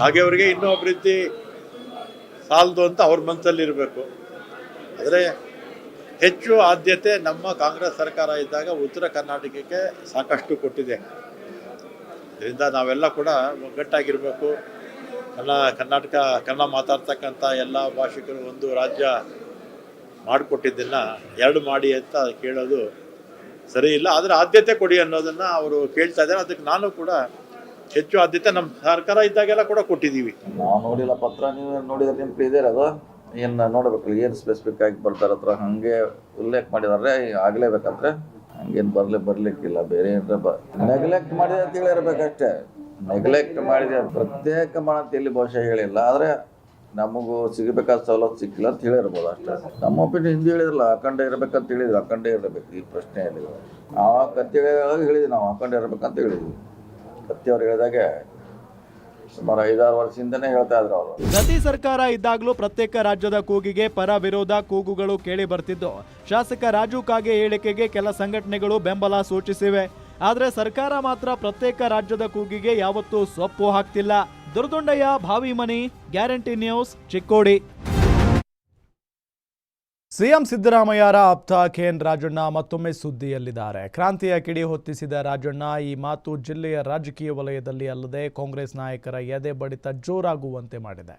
I: ಹಾಗೆ ಅವರಿಗೆ ಇನ್ನೂ ಅಭಿವೃದ್ಧಿ ಸಾಲದು ಅಂತ ಅವ್ರ ಮನಸ್ಸಲ್ಲಿ ಇರಬೇಕು. ಆದರೆ ಹೆಚ್ಚು ಆದ್ಯತೆ ನಮ್ಮ ಕಾಂಗ್ರೆಸ್ ಸರ್ಕಾರ ಇದ್ದಾಗ ಉತ್ತರ ಕರ್ನಾಟಕಕ್ಕೆ ಸಾಕಷ್ಟು ಕೊಟ್ಟಿದೆ. ಇದರಿಂದ ನಾವೆಲ್ಲ ಕೂಡ ಒಗ್ಗಟ್ಟಾಗಿರಬೇಕು. ಕನ್ನಡ ಕರ್ನಾಟಕ, ಕನ್ನಡ ಮಾತಾಡ್ತಕ್ಕಂಥ ಎಲ್ಲ ಭಾಷಿಕರು ಒಂದು ರಾಜ್ಯ ಮಾಡಿಕೊಟ್ಟಿದ್ದನ್ನು ಎರಡು ಮಾಡಿ ಅಂತ ಕೇಳೋದು ಸರಿ ಇಲ್ಲ. ಆದರೆ ಆದ್ಯತೆ ಕೊಡಿ ಅನ್ನೋದನ್ನು ಅವರು ಕೇಳ್ತಾ ಇದ್ದಾರೆ. ಅದಕ್ಕೆ ನಾನು ಕೂಡ ಹೆಚ್ಚು ಆದ್ಯತೆ ನಮ್ಮ ಸರ್ಕಾರ ಇದ್ದಾಗೆಲ್ಲ ಕೂಡ ಕೊಟ್ಟಿದ್ದೀವಿ.
J: ನಾವು ನೋಡಿಲ್ಲ ಪತ್ರ, ನೀವು ನೋಡಿದ್ರೆ? ನಿಮ್ಮ ಇದೆ ಅದು? ಏನು ನೋಡಬೇಕು, ಏನು ಸ್ಪೆಸಿಫಿಕ್ ಆಗಿ ಬರ್ತಾರೆ ಹತ್ರ? ಹಾಗೆ ಉಲ್ಲೇಖ ಮಾಡಿದಾರೆ ಆಗ್ಲೇಬೇಕಂದ್ರೆ? ಹಂಗೇನು ಬರ್ಲಿ, ಬರ್ಲಿಕ್ಕಿಲ್ಲ, ಬೇರೆ ಏನಾರ ಬ ನೆಗ್ಲೆಕ್ಟ್ ಮಾಡಿದೆ ಅಂತ ಹೇಳಿರ್ಬೇಕಷ್ಟೇ ನೆಗ್ಲೆಕ್ಟ್ ಮಾಡಿದೆ ಪ್ರತ್ಯೇಕ ಮಾಡಂತ ಇಲ್ಲಿ ಬಹುಶಃ ಹೇಳಿಲ್ಲ. ಆದರೆ ನಮಗೂ ಸಿಗಬೇಕಾದ ಸವಲತ್ತು ಸಿಕ್ಕಿಲ್ಲ ಅಂತ ಹೇಳಿರ್ಬೋದು ಅಷ್ಟೇ. ನಮ್ಮ ಒಪಿನಿಯನ್ ಹಿಂದೆ ಹೇಳಿದ್ರಲ್ಲ, ಅಖಂಡ ಇರಬೇಕಂತ ಹೇಳಿದ್ರು. ಅಖಂಡ ಇರಬೇಕು, ಈ ಪ್ರಶ್ನೆಯಲ್ಲಿ. ಆ ಕತ್ತಿ ಹೇಳಿದ್ವಿ ನಾವು, ಅಖಂಡ ಇರಬೇಕಂತ ಹೇಳಿದ್ವಿ. ಹೇಳಿದಾಗ ಹೇಳಿದಾಗೆ ಸುಮಾರು ಐದಾರು ವರ್ಷದಿಂದನೇ ಹೇಳ್ತಾ ಇದ್ರು ಅವರು.
A: ಪ್ರತಿ ಸರ್ಕಾರ ಇದ್ದಾಗಲೂ ಪ್ರತ್ಯೇಕ ರಾಜ್ಯದ ಕೂಗಿಗೆ ಪರ ವಿರೋಧ ಕೂಗುಗಳು ಕೇಳಿ ಬರ್ತಿದ್ದು. ಶಾಸಕ ರಾಜು ಕಾಗೆ ಹೇಳಿಕೆಗೆ ಕೆಲ ಸಂಘಟನೆಗಳು ಬೆಂಬಲ ಸೂಚಿಸಿವೆ. ಆದರೆ ಸರ್ಕಾರ ಮಾತ್ರ ಪ್ರತ್ಯೇಕ ರಾಜ್ಯದ ಕೂಗಿಗೆ ಯಾವತ್ತೂ ಸೊಪ್ಪು ಹಾಕ್ತಿಲ್ಲ. Durdundayya Bhavimani Guarantee News, Chikkodi. CM ಸಿದ್ದರಾಮಯ್ಯರ ಆಪ್ತ ಕೆಎನ್ ರಾಜಣ್ಣ ಮತ್ತೊಮ್ಮೆ ಸುದ್ದಿಯಲ್ಲಿದ್ದಾರೆ. ಕ್ರಾಂತಿಯ ಕಿಡಿ ಹೊತ್ತಿಸಿದ ರಾಜಣ್ಣ ಈ ಮಾತು ಜಿಲ್ಲೆಯ ರಾಜಕೀಯ ವಲಯದಲ್ಲಿ ಅಲ್ಲದೆ ಕಾಂಗ್ರೆಸ್ ನಾಯಕರ ಎದೆ ಬಡಿತ ಜೋರಾಗುವಂತೆ ಮಾಡಿದೆ.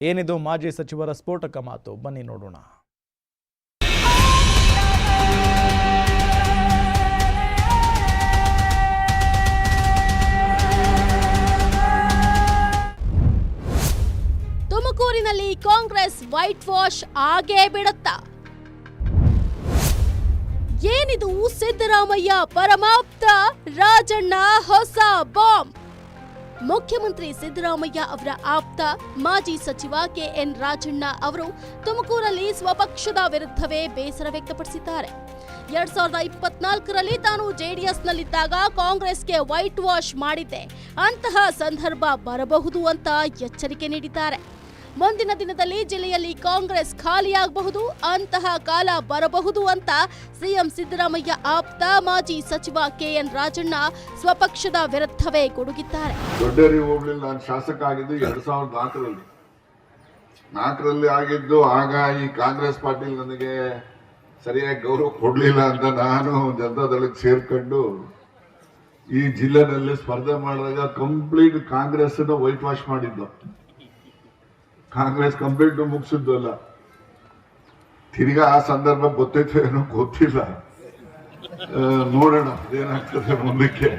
A: ಏನಿದು ಮಾಜಿ ಸಚಿವರ ಸ್ಫೋಟಕ ಮಾತು? ಬನ್ನಿ ನೋಡೋಣ.
K: ತುಮಕೂರಿನಲ್ಲಿ ಕಾಂಗ್ರೆಸ್ ವೈಟ್ ವಾಶ್ ಆಗೇ ಬಿಡುತ್ತಾ? ಏನಿದು ಸಿದ್ದರಾಮಯ್ಯ ಪರಮಾಪ್ತ, ರಾಜಣ್ಣ ಹೊಸ ಬಾಂಬ್. ಮುಖ್ಯಮಂತ್ರಿ ಸಿದ್ದರಾಮಯ್ಯ ಅವರ ಆಪ್ತ, ಮಾಜಿ ಸಚಿವ ಕೆಎನ್ ರಾಜಣ್ಣ ಅವರು ತುಮಕೂರಲ್ಲಿ ಸ್ವಪಕ್ಷದ ವಿರುದ್ಧವೇ ಬೇಸರ ವ್ಯಕ್ತಪಡಿಸಿದ್ದಾರೆ. ಎರಡ್ ಸಾವಿರದ ಇಪ್ಪತ್ನಾಲ್ಕರಲ್ಲಿ ತಾನು ಜೆಡಿಎಸ್ನಲ್ಲಿದ್ದಾಗ ಕಾಂಗ್ರೆಸ್ಗೆ ವೈಟ್ ವಾಶ್ ಮಾಡಿದ್ದೆ. ಅಂತಹ ಸಂದರ್ಭ ಬರಬಹುದು ಅಂತ ಎಚ್ಚರಿಕೆ ನೀಡಿದ್ದಾರೆ. ಮುಂದಿನ ದಿನದಲ್ಲಿ ಜಿಲ್ಲೆಯಲ್ಲಿ ಕಾಂಗ್ರೆಸ್ ಖಾಲಿಯಾಗಬಹುದು, ಅಂತಹ ಕಾಲ ಬರಬಹುದು ಅಂತ ಸಿಎಂ ಸಿದ್ದರಾಮಯ್ಯ ಆಪ್ತ ಮಾಜಿ ಸಚಿವ ಕೆಎನ್ ರಾಜಣ್ಣ ಸ್ವಪಕ್ಷದ ವಿರುದ್ಧವೇ ಗುಡುಗಿದ್ದಾರೆ.
L: ನಾನು ಶಾಸಕ ಆಗಿದ್ದು ಸಾವಿರದ ನಾಲ್ಕರಲ್ಲಿ. ಆಗಿದ್ದು ಆಗ ಈ ಕಾಂಗ್ರೆಸ್ ಪಾರ್ಟಿ ನನಗೆ ಸರಿಯಾಗಿ ಗೌರವ ಕೊಡಲಿಲ್ಲ ಅಂತ ನಾನು ಜನತಾದಳಕ್ಕೆ ಸೇರ್ಕೊಂಡು ಈ ಜಿಲ್ಲೆನಲ್ಲಿ ಸ್ಪರ್ಧೆ ಮಾಡಿದಾಗ ಕಂಪ್ಲೀಟ್ ಕಾಂಗ್ರೆಸ್ ವೈಟ್ ವಾಶ್ ಮಾಡಿದ್ದು. ಕಾಂಗ್ರೆಸ್ ಕಂಪ್ಲೀಟ್ ಮುಗಿಸಿದ್ದು ಅಲ್ಲ ತಿರ್ಗಾ ಆ ಸಂದರ್ಭ ಗೊತ್ತೈತೋ ಏನೋ ಗೊತ್ತಿಲ್ಲ. ನೋಡೋಣ ಏನಾಗ್ತದೆ ಮುಂದಕ್ಕೆ.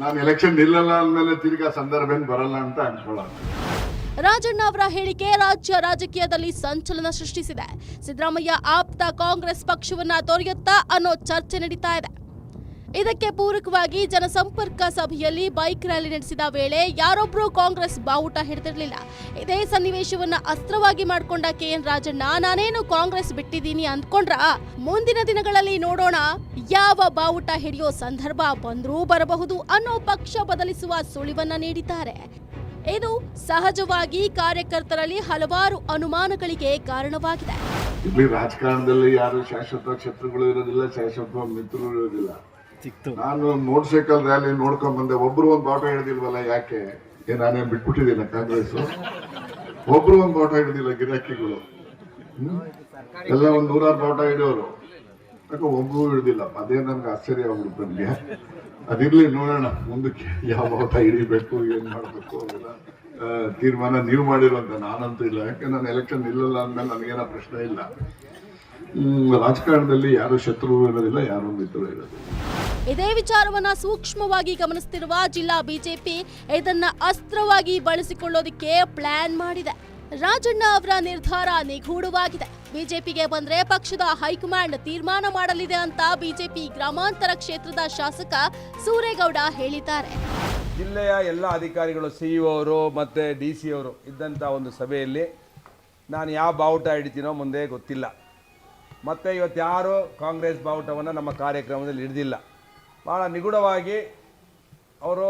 L: ನಾನು ಎಲೆಕ್ಷನ್ ನಿಲ್ಲಲ್ಲ ಅಂದ್ಮೇಲೆ ತಿರ್ಗಾ ಸಂದರ್ಭ ಏನು ಬರಲ್ಲ ಅಂತ ಅನ್ಕೊಳ್ಳೋಣ.
K: ರಾಜಣ್ಣ ಅವರ ಹೇಳಿಕೆ ರಾಜ್ಯ ರಾಜಕೀಯದಲ್ಲಿ ಸಂಚಲನ ಸೃಷ್ಟಿಸಿದೆ. ಸಿದ್ದರಾಮಯ್ಯ ಆಪ್ತ ಕಾಂಗ್ರೆಸ್ ಪಕ್ಷವನ್ನ ತೊರೆಯುತ್ತಾ ಅನ್ನೋ ಚರ್ಚೆ ನಡೀತಾ ಇದೆ. ಇದಕ್ಕೆ ಪೂರಕವಾಗಿ ಜನಸಂಪರ್ಕ ಸಭೆಯಲ್ಲಿ ಬೈಕ್ ರ್ಯಾಲಿ ನಡೆಸಿದ ವೇಳೆ ಯಾರೊಬ್ಬರು ಕಾಂಗ್ರೆಸ್ ಬಾವುಟ ಹಿಡಿದಿರಲಿಲ್ಲ. ಇದೇ ಸನ್ನಿವೇಶವನ್ನ ಅಸ್ತ್ರವಾಗಿ ಮಾಡಿಕೊಂಡ ಕೆಎನ್ ರಾಜಣ್ಣ, ನಾನೇನು ಕಾಂಗ್ರೆಸ್ ಬಿಟ್ಟಿದ್ದೀನಿ ಅಂದ್ಕೊಂಡ್ರ? ಮುಂದಿನ ದಿನಗಳಲ್ಲಿ ನೋಡೋಣ ಯಾವ ಬಾವುಟ ಹಿಡಿಯೋ ಸಂದರ್ಭ ಬಂದರೂ ಬರಬಹುದು ಅನ್ನೋ ಪಕ್ಷ ಬದಲಿಸುವ ಸುಳಿವನ್ನ ನೀಡಿದ್ದಾರೆ. ಇದು ಸಹಜವಾಗಿ ಕಾರ್ಯಕರ್ತರಲ್ಲಿ ಹಲವಾರು ಅನುಮಾನಗಳಿಗೆ ಕಾರಣವಾಗಿದೆ.
L: ಇಲ್ಲಿ ರಾಜಕಾರಣದಲ್ಲಿ ಯಾರು ಶಾಶ್ವತ ಶತ್ರುಗಳು ಇರೋದಿಲ್ಲ, ಶಾಶ್ವತ ಮಿತ್ರರು ಇರೋದಿಲ್ಲ. ನಾನು ಮೋಟರ್ ಸೈಕಲ್ ರ್ಯಾಲಿ ನೋಡ್ಕೊಂಡ್ ಬಂದೆ. ಒಬ್ರು ಒಂದು ಬಾಟ ಹಿಡಿದಿಲ್ವಲ್ಲ ಯಾಕೆ? ನಾನೇ ಬಿಟ್ಬಿಟ್ಟಿದ್ದೀನ ಕಾಂಗ್ರೆಸ್. ಒಬ್ರು ಒಂದು ಬಾಟ ಹಿಡಿದಿಲ್ಲ ಗಿರಾಕಿಗಳು. ಎಲ್ಲ ಒಂದ್ ನೂರಾರು ಬಾಟ ಹಿಡಿಯೋರು. ಯಾಕೆ ಒಬ್ಬರು ಹಿಡಿದಿಲ್ಲ ಅದೇ ನನ್ಗೆ ಆಶ್ಚರ್ಯ ಆಗ್ಬಿಡ್ತು ನನಗೆ. ಅದಿರ್ಲಿ ನೋಡೋಣ. ಮುಂದಕ್ಕೆ ಯಾವ ಬಾಟ ಹಿಡಿಬೇಕು ಏನ್ ಮಾಡ್ಬೇಕು ಆ, ತೀರ್ಮಾನ ನೀವು ಮಾಡಿರುವಂತ ನಾನಂತೂ ಇಲ್ಲ. ಯಾಕೆ ನಾನು ಎಲೆಕ್ಷನ್ ನಿಲ್ಲಲ್ಲ ಅಂದ್ಮೇಲೆ ನನಗೇನೋ ಪ್ರಶ್ನೆ ಇಲ್ಲ. ರಾಜಕಾರಣದಲ್ಲಿ ಯಾರು ಶತ್ರು ಇರೋದಿಲ್ಲ ಯಾರು ಮಿತ್ರರು ಇರೋದಿಲ್ಲ.
K: ಇದೇ ವಿಚಾರವನ್ನ ಸೂಕ್ಷ್ಮವಾಗಿ ಗಮನಿಸುತ್ತಿರುವ ಜಿಲ್ಲಾ ಬಿಜೆಪಿ ಇದನ್ನ ಅಸ್ತ್ರವಾಗಿ ಬಳಸಿಕೊಳ್ಳೋದಕ್ಕೆ ಪ್ಲಾನ್ ಮಾಡಿದೆ. ರಾಜಣ್ಣ ಅವರ ನಿರ್ಧಾರ ನಿಗೂಢವಾಗಿದೆ. ಬಿಜೆಪಿಗೆ ಬಂದ್ರೆ ಪಕ್ಷದ ಹೈಕಮಾಂಡ್ ತೀರ್ಮಾನ ಮಾಡಲಿದೆ ಅಂತ ಬಿಜೆಪಿ ಗ್ರಾಮಾಂತರ ಕ್ಷೇತ್ರದ ಶಾಸಕ ಸೂರೇಗೌಡ ಹೇಳಿದ್ದಾರೆ.
M: ಜಿಲ್ಲೆಯ ಎಲ್ಲ ಅಧಿಕಾರಿಗಳು ಸಿ ಇ ಅವರು ಮತ್ತು ಡಿ ಸಿ ಅವರು ಇದ್ದಂಥ ಒಂದು ಸಭೆಯಲ್ಲಿ ನಾನು ಯಾವ ಬಾವುಟ ಹಿಡಿತೀನೋ ಮುಂದೆ ಗೊತ್ತಿಲ್ಲ. ಮತ್ತು ಇವತ್ತು ಯಾರೂ ಕಾಂಗ್ರೆಸ್ ಬಾವುಟವನ್ನು ನಮ್ಮ ಕಾರ್ಯಕ್ರಮದಲ್ಲಿ ಹಿಡಿದಿಲ್ಲ. ಭಾಳ ನಿಗೂಢವಾಗಿ ಅವರು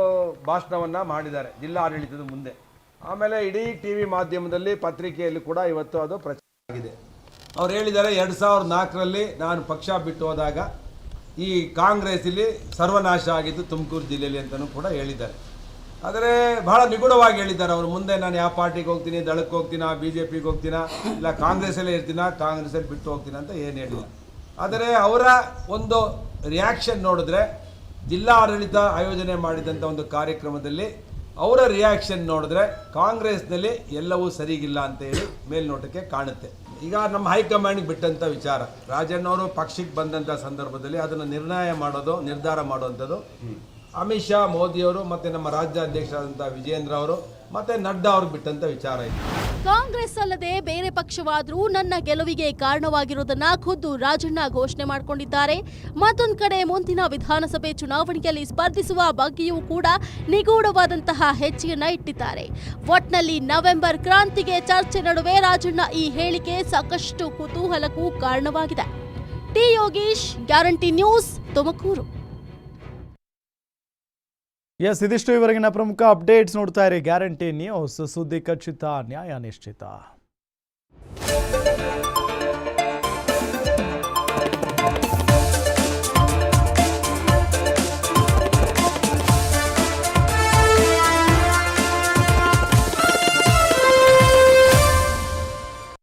M: ಭಾಷಣವನ್ನು ಮಾಡಿದ್ದಾರೆ ಜಿಲ್ಲಾ ಆಡಳಿತದ ಮುಂದೆ. ಆಮೇಲೆ ಇಡೀ ಟಿ ವಿ ಮಾಧ್ಯಮದಲ್ಲಿ ಪತ್ರಿಕೆಯಲ್ಲಿ ಕೂಡ ಇವತ್ತು ಅದು ಪ್ರಚಾರ ಆಗಿದೆ ಅವ್ರು ಹೇಳಿದ್ದಾರೆ, ಎರಡು ಸಾವಿರದ ನಾಲ್ಕರಲ್ಲಿ ನಾನು ಪಕ್ಷ ಬಿಟ್ಟು ಹೋದಾಗ ಈ ಕಾಂಗ್ರೆಸ್ ಇಲ್ಲಿ ಸರ್ವನಾಶ ಆಗಿತ್ತು ತುಮಕೂರು ಜಿಲ್ಲೆಯಲ್ಲಿ ಅಂತಲೂ ಕೂಡ ಹೇಳಿದ್ದಾರೆ. ಆದರೆ ಬಹಳ ನಿಗೂಢವಾಗಿ ಹೇಳಿದ್ದಾರೆ ಅವರು. ಮುಂದೆ ನಾನು ಯಾವ ಪಾರ್ಟಿಗೆ ಹೋಗ್ತೀನಿ, ದಳಕ್ಕೆ ಹೋಗ್ತೀನಾ ಬಿ ಜೆ ಪಿಗೆ ಹೋಗ್ತೀನಾ, ಇಲ್ಲ ಕಾಂಗ್ರೆಸ್ಸಲ್ಲೇ ಇರ್ತೀನಾ, ಕಾಂಗ್ರೆಸ್ಸಲ್ಲಿ ಬಿಟ್ಟು ಹೋಗ್ತೀನ ಅಂತ ಏನು ಹೇಳಿಲ್ಲ. ಆದರೆ ಅವರ ಒಂದು ರಿಯಾಕ್ಷನ್ ನೋಡಿದ್ರೆ ಜಿಲ್ಲಾ ಆಡಳಿತ ಆಯೋಜನೆ ಮಾಡಿದಂಥ ಒಂದು ಕಾರ್ಯಕ್ರಮದಲ್ಲಿ ಅವರ ರಿಯಾಕ್ಷನ್ ನೋಡಿದ್ರೆ ಕಾಂಗ್ರೆಸ್ನಲ್ಲಿ ಎಲ್ಲವೂ ಸರಿಗಿಲ್ಲ ಅಂತ ಹೇಳಿ ಮೇಲ್ನೋಟಕ್ಕೆ ಕಾಣುತ್ತೆ. ಈಗ ನಮ್ಮ ಹೈಕಮಾಂಡ್ಗೆ ಬಿಟ್ಟಂಥ ವಿಚಾರ. ರಾಜಣ್ಣವರು ಪಕ್ಷಕ್ಕೆ ಬಂದಂಥ ಸಂದರ್ಭದಲ್ಲಿ ಅದನ್ನು ನಿರ್ಣಯ ಮಾಡೋದು, ನಿರ್ಧಾರ ಮಾಡುವಂಥದ್ದು. ಅಮಿತ್ ಶಾ ಮೋದಿಯವರು ಮತ್ತೆ ನಮ್ಮ ರಾಜ್ಯಾಧ್ಯಕ್ಷರಾದಂಥ ವಿಜೇಂದ್ರ ಅವರು ಮತ್ತೆ ನಡ್ಡಾ ಅವ್ರಿಗೆ ಬಿಟ್ಟಂತ ವಿಚಾರ ಇದೆ.
K: ಕಾಂಗ್ರೆಸ್ ಅಲ್ಲದೆ ಬೇರೆ ಪಕ್ಷವಾದರೂ ನನ್ನ ಗೆಲುವಿಗೆ ಕಾರಣವಾಗಿರುವುದನ್ನ ಖುದ್ದು ರಾಜಣ್ಣ ಘೋಷಣೆ ಮಾಡಿಕೊಂಡಿದ್ದಾರೆ. ಮತ್ತೊಂದು ಕಡೆ ಮುಂದಿನ ವಿಧಾನಸಭೆ ಚುನಾವಣೆಯಲ್ಲಿ ಸ್ಪರ್ಧಿಸುವ ಬಗ್ಗೆಯೂ ಕೂಡ ನಿಗೂಢವಾದಂತಹ ಹೆಜ್ಜೆಯನ್ನ ಇಟ್ಟಿದ್ದಾರೆ. ಒಟ್ನಲ್ಲಿ ನವೆಂಬರ್ ಕ್ರಾಂತಿಗೆ ಚರ್ಚೆ ನಡುವೆ ರಾಜಣ್ಣ ಈ ಹೇಳಿಕೆ ಸಾಕಷ್ಟು ಕುತೂಹಲಕ್ಕೂ ಕಾರಣವಾಗಿದೆ. T Yogish, Guarantee News Tumakuru.
A: Yes ಇದಿಷ್ಟು ಇವರೆಗಿನ ಪ್ರಮುಖ ಅಪ್ಡೇಟ್ಸ್ ನೋಡ್ತಾ ಇರಿ. ಗ್ಯಾರಂಟಿ ನ್ಯೂಸ್ ಸುದ್ದಿ ಖಚಿತ ನ್ಯಾಯ ನಿಶ್ಚಿತ.